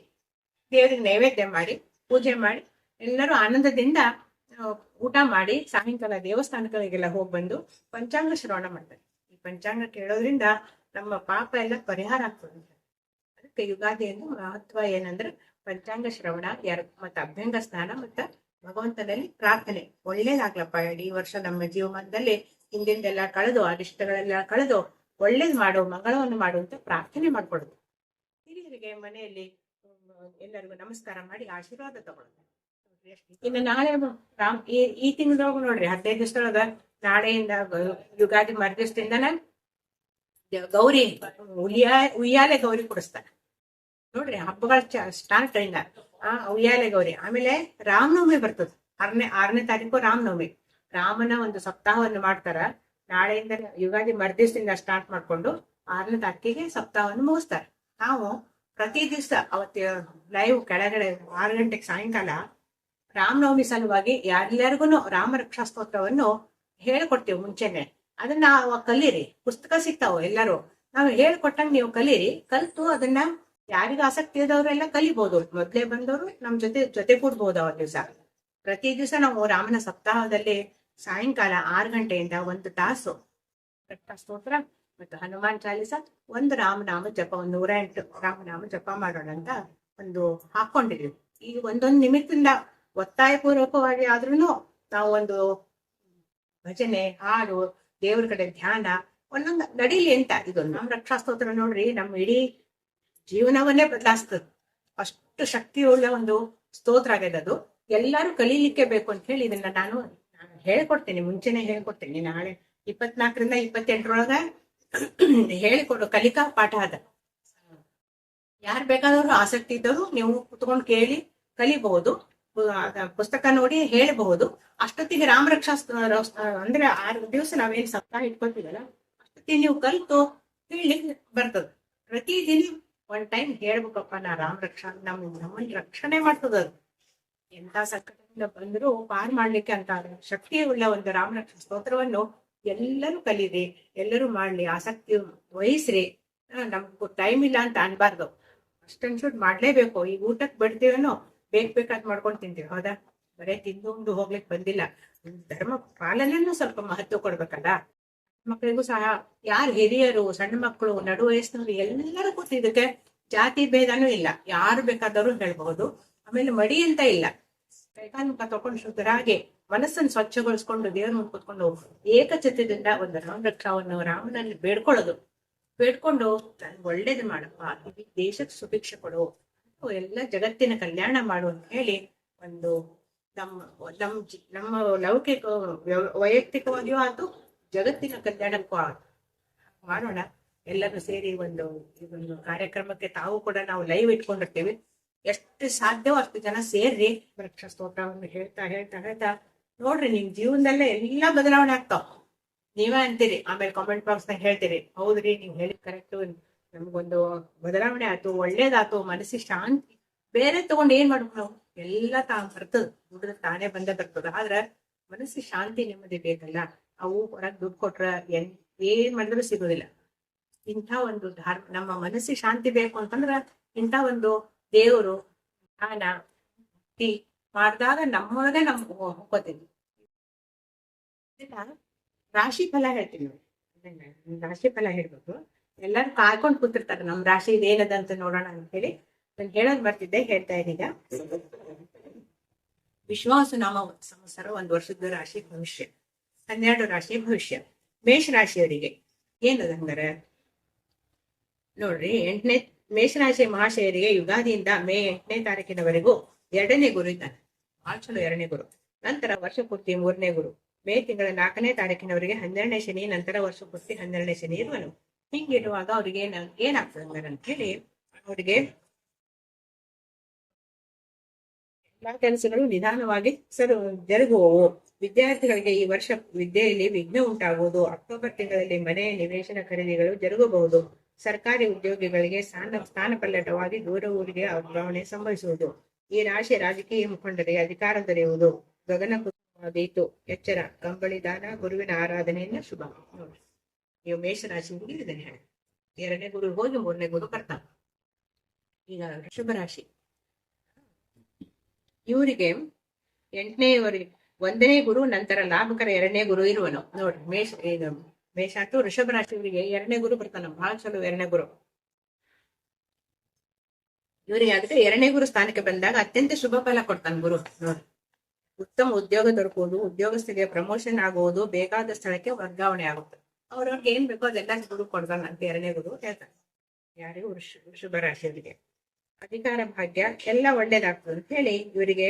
ದೇವರಿಗೆ ನೈವೇದ್ಯ ಮಾಡಿ, ಪೂಜೆ ಮಾಡಿ, ಎಲ್ಲರೂ ಆನಂದದಿಂದ ಊಟ ಮಾಡಿ ಸಾಯಂಕಾಲ ದೇವಸ್ಥಾನಗಳಿಗೆಲ್ಲ ಹೋಗಿ ಬಂದು ಪಂಚಾಂಗ ಶ್ರವಣ ಮಾಡ್ತಾರೆ. ಈ ಪಂಚಾಂಗ ಕೇಳೋದ್ರಿಂದ ನಮ್ಮ ಪಾಪ ಎಲ್ಲ ಪರಿಹಾರ ಆಗ್ತದೆ. ಅದಕ್ಕೆ ಯುಗಾದಿ ಎಂದು ಮಹತ್ವ ಏನಂದ್ರೆ ಪಂಚಾಂಗ ಶ್ರವಣ, ಯಾರು, ಮತ್ತೆ ಅಭ್ಯಂಗ ಸ್ನಾನ ಮತ್ತೆ ಭಗವಂತನಲ್ಲಿ ಪ್ರಾರ್ಥನೆ. ಒಳ್ಳೇದಾಗ್ಲಪ್ಪ ಇಡೀ ವರ್ಷ ನಮ್ಮ ಜೀವಮಾನದಲ್ಲಿ ಹಿಂದಿಂದೆಲ್ಲ ಕಳೆದು ಅರಿಷ್ಟಗಳೆಲ್ಲ ಕಳೆದು, ಒಳ್ಳೇದ್ ಮಾಡು, ಮಂಗಳವನ್ನು ಮಾಡು ಅಂತ ಪ್ರಾರ್ಥನೆ ಮಾಡ್ಕೊಡುದು ಹಿರಿಯರಿಗೆ ಮನೆಯಲ್ಲಿ ಎಲ್ಲರಿಗೂ ನಮಸ್ಕಾರ ಮಾಡಿ ಆಶೀರ್ವಾದ ತಗೊಳ್ಳೋದು. ಇನ್ನು ನಾಳೆ ರಾಮ್, ಈ ಈ ತಿಂಗಳೊಳಗೆ ನೋಡ್ರಿ, ಹದಿನೈದು ದಿವಸದೊಳಗ ನಾಳೆಯಿಂದ ಯುಗಾದಿ ಮರುದಿವಸದಿಂದನ ಗೌರಿ, ಉಯ್ಯಾ, ಉಯ್ಯಾಲೆ ಗೌರಿ ಕೊಡಿಸ್ತಾರೆ ನೋಡ್ರಿ, ಹಬ್ಬಗಳ ಸ್ಟಾರ್ಟ್ ಇಂದ ಆ, ಉಯ್ಯಾಲೆ ಗೌರಿ. ಆಮೇಲೆ ರಾಮನವಮಿ ಬರ್ತದ. ಆರನೇ ಆರನೇ ತಾರೀಕು ರಾಮನವಮಿ. ರಾಮನ ಒಂದು ಸಪ್ತಾಹವನ್ನು ಮಾಡ್ತಾರ. ನಾಳೆಯಿಂದ ಯುಗಾದಿ ಮರದಿವಸದಿಂದ ಸ್ಟಾರ್ಟ್ ಮಾಡ್ಕೊಂಡು ಆರನೇ ತಾರೀಕಿಗೆ ಸಪ್ತಾಹವನ್ನು ಮುಗಿಸ್ತಾರೆ. ನಾವು ಪ್ರತಿ ದಿವಸ ಅವತ್ತು ಲೈವ್ ಕೆಳಗಡೆ ಆರು ಗಂಟೆಗೆ ಸಾಯಂಕಾಲ ರಾಮನವಮಿ ಸಲುವಾಗಿ ಎಲ್ಲರಿಗೂ ರಾಮ ರಕ್ಷಾ ಸ್ತೋತ್ರವನ್ನು ಹೇಳ್ಕೊಡ್ತೀವಿ ಮುಂಚೆನೆ. ಅದನ್ನ ಕಲೀರಿ. ಪುಸ್ತಕ ಸಿಗ್ತಾವ ಎಲ್ಲರೂ? ನಾವು ಹೇಳ್ಕೊಟ್ಟಂಗೆ ನೀವು ಕಲೀರಿ. ಕಲ್ತು ಅದನ್ನ ಯಾರಿಗ ಆಸಕ್ತಿ ಇದ್ದವರೆಲ್ಲ ಕಲಿಬಹುದು ಮೊದ್ಲೇ ಬಂದವರು ನಮ್ ಜೊತೆ ಜೊತೆ ಕೂಡ್ಬಹುದು ಅವ್ರ ದಿವಸ. ಪ್ರತಿ ದಿವಸ ನಾವು ರಾಮನ ಸಪ್ತಾಹದಲ್ಲಿ ಸಾಯಂಕಾಲ ಆರು ಗಂಟೆಯಿಂದ ಒಂದು ತಾಸು ರಕ್ಷಾ ಸ್ತೋತ್ರ ಮತ್ತು ಹನುಮಾನ್ ಚಾಲಿಸ, ಒಂದು ರಾಮನಾಮ ಜಪ, ಒಂದು ನೂರ ಎಂಟು ರಾಮನಾಮ ಜಪ ಮಾಡೋಣ ಅಂತ ಒಂದು ಹಾಕೊಂಡಿದ್ವಿ. ಈ ಒಂದೊಂದು ನಿಮಿತ್ತದಿಂದ ಒತ್ತಾಯ ಪೂರ್ವಕವಾಗಿ ಆದ್ರೂ ನಾವು ಒಂದು ಭಜನೆ, ಹಾಡು, ದೇವ್ರ ಕಡೆ ಧ್ಯಾನ, ಒಂದೊಂದು ನಡೀಲಿ ಅಂತ ಇದೊಂದು. ನಮ್ಮ ರಕ್ಷಾ ಸ್ತೋತ್ರ ನೋಡ್ರಿ ನಮ್ಮ ಇಡೀ ಜೀವನವನ್ನೇ ಬದಲಾಯಿಸ್ತದೆ ಅಷ್ಟು ಶಕ್ತಿಯುಳ್ಳ ಒಂದು ಸ್ತೋತ್ರ ಆಗ್ಯದ ಅದು. ಎಲ್ಲಾರು ಕಲೀಲಿಕ್ಕೆ ಬೇಕು ಅಂತ ಹೇಳಿ ಇದನ್ನ ನಾನು ಹೇಳ್ಕೊಡ್ತೀನಿ, ಮುಂಚೆನೆ ಹೇಳ್ಕೊಡ್ತೇನೆ. ನಾಳೆ ಇಪ್ಪತ್ನಾಲ್ಕರಿಂದ ಇಪ್ಪತ್ತೆಂಟರೊಳಗ ಹೇಳಿಕೊಡು, ಕಲಿಕಾ ಪಾಠ ಅದ. ಯಾರು ಬೇಕಾದವರು ಆಸಕ್ತಿ ಇದ್ದವರು ನೀವು ಕುತ್ಕೊಂಡು ಕೇಳಿ ಕಲಿಬಹುದು. ಪುಸ್ತಕ ನೋಡಿ ಹೇಳಬಹುದು. ಅಷ್ಟೊತ್ತಿಗೆ ರಾಮ ರಕ್ಷಾ ಅಂದ್ರೆ ಆರು ದಿವಸ ನಾವೇನ್ ಸಪ್ತಾಹ ಇಟ್ಕೊತೀವಲ್ಲ ಅಷ್ಟೊತ್ತಿಗೆ ನೀವು ಕಲ್ತು ಹೇಳಲಿಕ್ಕೆ ಬರ್ತದ. ಪ್ರತಿದಿನ ಒಂದ್ ಟೈಮ್ ಹೇಳ್ಬೇಕಪ್ಪ, ನಾ ರಾಮ ರಕ್ಷಾ ನಮ್ ನಮ್ಮನ್ ರಕ್ಷಣೆ ಮಾಡ್ತದ ಅದು. ಎಂತ ಸಂಕಟದಿಂದ ಬಂದರೂ ಪಾರ್ ಮಾಡ್ಲಿಕ್ಕೆ ಅಂತ ಶಕ್ತಿ ಉಳ್ಳ ಒಂದು ರಾಮ ರಕ್ಷಾ ಸ್ತೋತ್ರವನ್ನು ಎಲ್ಲರೂ ಕಲೀರಿ, ಎಲ್ಲರೂ ಮಾಡ್ಲಿ, ಆಸಕ್ತಿ ವಹಿಸ್ರಿ. ನಮ್ಗೂ ಟೈಮ್ ಇಲ್ಲ ಅಂತ ಅನ್ಬಾರ್ದು. ಅಷ್ಟನ್ಸುಡ್ ಮಾಡ್ಲೇಬೇಕು. ಈ ಊಟಕ್ಕೆ ಬಿಡ್ತೀವೇನೋ ಬೇಕ್ ಬೇಕಾದ್ ಮಾಡ್ಕೊಂಡು ತಿಂತೀವಿ, ಹೌದಾ? ಬರೇ ತಿಂದು ಉಂಡು ಹೋಗ್ಲಿಕ್ಕೆ ಬಂದಿಲ್ಲ. ಧರ್ಮ ಪಾಲನೆನೂ ಸ್ವಲ್ಪ ಮಹತ್ವ ಕೊಡ್ಬೇಕಲ್ಲ? ಮಕ್ಕಳಿಗೂ ಸಹ, ಯಾರು ಹಿರಿಯರು, ಸಣ್ಣ ಮಕ್ಕಳು ನಡು ವಯಸ್ಸಿನವರು ಎಲ್ಲರೂ ಇದಕ್ಕೆ ಜಾತಿ ಭೇದನೂ ಇಲ್ಲ. ಯಾರು ಬೇಕಾದವರು ಹೇಳ್ಬಹುದು. ಆಮೇಲೆ ಮಡಿ ಅಂತ ಇಲ್ಲ. ಕೈಕಾಲ ಮುಖ ತಕೊಂಡು ಶುದ್ಧರಾಗಿ ಮನಸ್ಸನ್ನು ಸ್ವಚ್ಛಗೊಳಿಸ್ಕೊಂಡು ದೇವ್ರ ಮುಂದೆ ಕೂತ್ಕೊಂಡು ಏಕಚಿತ್ತದಿಂದ ಒಂದು ರಾಮ ರಕ್ಷಾವನ್ನು ರಾಮನಲ್ಲಿ ಬೇಡ್ಕೊಳ್ಳೋದು. ಬೇಡ್ಕೊಂಡು ಒಳ್ಳೇದು ಮಾಡಪ್ಪ ದೇಶಕ್ಕೆ ಸುಭಿಕ್ಷೆ ಕೊಡು ಎಲ್ಲ ಜಗತ್ತಿನ ಕಲ್ಯಾಣ ಮಾಡು ಅಂತ ಹೇಳಿ ಒಂದು ನಮ್ಮ ನಮ್ ನಮ್ಮ ಲೌಕಿಕ ವೈಯಕ್ತಿಕವಾಗಿಯೂ ಆಯ್ತು ಜಗತ್ತಿನ ಕಲ್ಯಾಣಕ್ಕೂ ಆಯ್ತು ಮಾಡೋಣ, ಎಲ್ಲರೂ ಸೇರಿ ಒಂದು ಒಂದು ಕಾರ್ಯಕ್ರಮಕ್ಕೆ ತಾವು ಕೂಡ ನಾವು ಲೈವ್ ಇಟ್ಕೊಂಡಿರ್ತೀವಿ. ಎಷ್ಟು ಸಾಧ್ಯವೋ ಅಷ್ಟು ಜನ ಸೇರ್ರಿ. ವೃಕ್ಷ ಸ್ತೋತ್ರವನ್ನು ಹೇಳ್ತಾ ಹೇಳ್ತಾ ಹೇಳ್ತಾ. ನೋಡ್ರಿ, ನಿಮ್ ಜೀವನದಲ್ಲೇ ಎಲ್ಲಾ ಬದಲಾವಣೆ ಆಗ್ತಾವ. ನೀವೇ ಅಂತೀರಿ, ಆಮೇಲೆ ಕಾಮೆಂಟ್ ಬಾಕ್ಸ್ ನಾಗ ಹೇಳ್ತೀರಿ, ಹೌದ್ರಿ, ನೀವ್ ಹೇಳಿ ಕರೆಕ್ಟ್ ನಮ್ಗೊಂದು ಬದಲಾವಣೆ ಆಯ್ತು, ಒಳ್ಳೇದಾಯ್ತು, ಮನಸ್ಸಿಗೆ ಶಾಂತಿ. ಬೇರೆ ತಗೊಂಡ್ ಏನ್ ಮಾಡ್ಬೇಕು ನಾವು? ಎಲ್ಲ ತಾ ಬರ್ತದ ದುಡ್ಡು ತಾನೇ ಬಂದೇ ಬರ್ತದ ಆದ್ರ ಮನಸ್ಸಿಗೆ ಶಾಂತಿ ನೆಮ್ಮದಿ ಬೇಕಲ್ಲ? ಅವು ಹೊರಗ್ ದುಡ್ಡು ಕೊಟ್ರ ಏನ್ ಏನ್ ಮಾಡಿದ್ರು ಸಿಗೋದಿಲ್ಲ. ಇಂಥ ಒಂದು ಧಾರ್ಮ, ನಮ್ಮ ಮನಸ್ಸಿಗೆ ಶಾಂತಿ ಬೇಕು ಅಂತಂದ್ರ ಇಂಥ ಒಂದು ದೇವರು, ಧ್ಯಾನ, ಭಕ್ತಿ ಮಾಡಿದಾಗ ನಮ್ಮೊಳಗೆ ನಮ್ ಇದನ್ನ ರಾಶಿ ಫಲ ಹೇಳ್ತೀವಿ ನಾವು ರಾಶಿ ಫಲ ಹೇಳ್ಬೇಕು. ಎಲ್ಲರೂ ಕಾಯ್ಕೊಂಡು ಕೂತಿರ್ತಾರೆ. ನಮ್ ರಾಶಿ ಇದೇನದ ಅಂತ ನೋಡೋಣ ಅಂತ ಹೇಳಿ ನಾನು ಹೇಳೋದ್ ಬರ್ತಿದ್ದೆ ಹೇಳ್ತಾ ಇದೀಗ ವಿಶ್ವಾಸ ನಾಮ ಸಂವತ್ಸರ ಒಂದು ವರ್ಷದ ರಾಶಿ ಭವಿಷ್ಯ. ಹನ್ನೆರಡು ರಾಶಿ ಭವಿಷ್ಯ. ಮೇಷ ರಾಶಿಯವರಿಗೆ ಏನದ ಹಂಗಾರೆ ನೋಡ್ರಿ, ಎಂಟನೇ ಮೇಷರಾಶಿ ಮಹಾಶಯರಿಗೆ ಯುಗಾದಿಯಿಂದ ಮೇ ಎಂಟನೇ ತಾರೀಕಿನವರೆಗೂ ಎರಡನೇ ಗುರು ಇದ್ದಾನೆ. ಭಾಳ ಚಲೋ ಎರಡನೇ ಗುರು. ನಂತರ ವರ್ಷ ಪೂರ್ತಿ ಮೂರನೇ ಗುರು. ಮೇ ತಿಂಗಳ ನಾಲ್ಕನೇ ತಾರೀಕಿನವರೆಗೆ ಹನ್ನೆರಡನೇ ಶನಿ, ನಂತರ ವರ್ಷ ಪೂರ್ತಿ ಹನ್ನೆರಡನೇ ಶನಿ ಇರುವನು. ಹಿಂಗಿರುವಾಗ ಅವ್ರಿಗೆ ಏನ್ ಏನಾಗ್ತದೆ ಮೇಡಮ್ ಅಂತ ಹೇಳಿ ಅವ್ರಿಗೆ ಎಲ್ಲಾ ಕೆಲಸಗಳು ನಿಧಾನವಾಗಿ ಸರು ಜರುಗುವವು. ವಿದ್ಯಾರ್ಥಿಗಳಿಗೆ ಈ ವರ್ಷ ವಿದ್ಯೆಯಲ್ಲಿ ವಿಘ್ನ ಉಂಟಾಗುವುದು. ಅಕ್ಟೋಬರ್ ತಿಂಗಳಲ್ಲಿ ಮನೆ ನಿವೇಶನ ಖರೀದಿಗಳು ಜರುಗಬಹುದು. ಸರ್ಕಾರಿ ಉದ್ಯೋಗಿಗಳಿಗೆ ಸ್ಥಾನ ಸ್ಥಾನ ಪಲ್ಲಟವಾಗಿ ದೂರ ಊರಿಗೆ ವರ್ಗಾವಣೆ ಸಂಭವಿಸುವುದು. ಈ ರಾಶಿ ರಾಜಕೀಯ ಮುಖಂಡರಿಗೆ ಅಧಿಕಾರ ದೊರೆಯುವುದು. ಗಗನ ಕುಸುಮಾದೀತು ಎಚ್ಚರ. ಕಂಬಳಿ ದಾನ. ಗುರುವಿನ ಆರಾಧನೆಯಿಂದ ಶುಭ. ನೀವು ಮೇಷರಾಶಿ ಮುಗಿದಿದೆ ಹೇಳಿ. ಎರಡನೇ ಗುರು ಹೋಗಿ ಮೂರನೇ ಗುರು ಬರ್ತಾನೆ ಈಗ ಋಷಭ ರಾಶಿ ಇವರಿಗೆ ಎಂಟನೇವರೆಗೆ ಒಂದನೇ ಗುರು, ನಂತರ ಲಾಭಕರ ಎರಡನೇ ಗುರು ಇರುವನು. ನೋಡ್ರಿ, ಮೇಷ, ಇದು ಮೇಷ ಋಷಭ ವೃಷಭ ರಾಶಿಯವರಿಗೆ ಎರಡನೇ ಗುರು ಬರ್ತಾನ. ಬಹಳ ಚಲೋ ಎರಡನೇ ಗುರು. ಇವರಿಗೆ ಆದ್ರೆ ಎರಡನೇ ಗುರು ಸ್ಥಾನಕ್ಕೆ ಬಂದಾಗ ಅತ್ಯಂತ ಶುಭ ಫಲ ಕೊಡ್ತಾನೆ ಗುರು. ನೋಡಿ ಉತ್ತಮ ಉದ್ಯೋಗ ದೊರಕುವುದು, ಉದ್ಯೋಗಸ್ಥರಿಗೆ ಪ್ರಮೋಷನ್ ಆಗುವುದು, ಬೇಕಾದ ಸ್ಥಳಕ್ಕೆ ವರ್ಗಾವಣೆ ಆಗುತ್ತೆ. ಅವ್ರವ್ರಿಗೆ ಏನ್ ಬೇಕೋ ಅದೆಲ್ಲ ಗುರು ಕೊಡ್ತಾನೆ ಅಂತ ಎರಡನೇ ಗುರು ಹೇಳ್ತಾನೆ ಯಾರಿಗೂ ವೃಷಭ ರಾಶಿಯವರಿಗೆ ಅಧಿಕಾರ, ಭಾಗ್ಯ ಎಲ್ಲ ಒಳ್ಳೇದಾಗ್ತದೆ ಅಂತ ಹೇಳಿ ಇವರಿಗೆ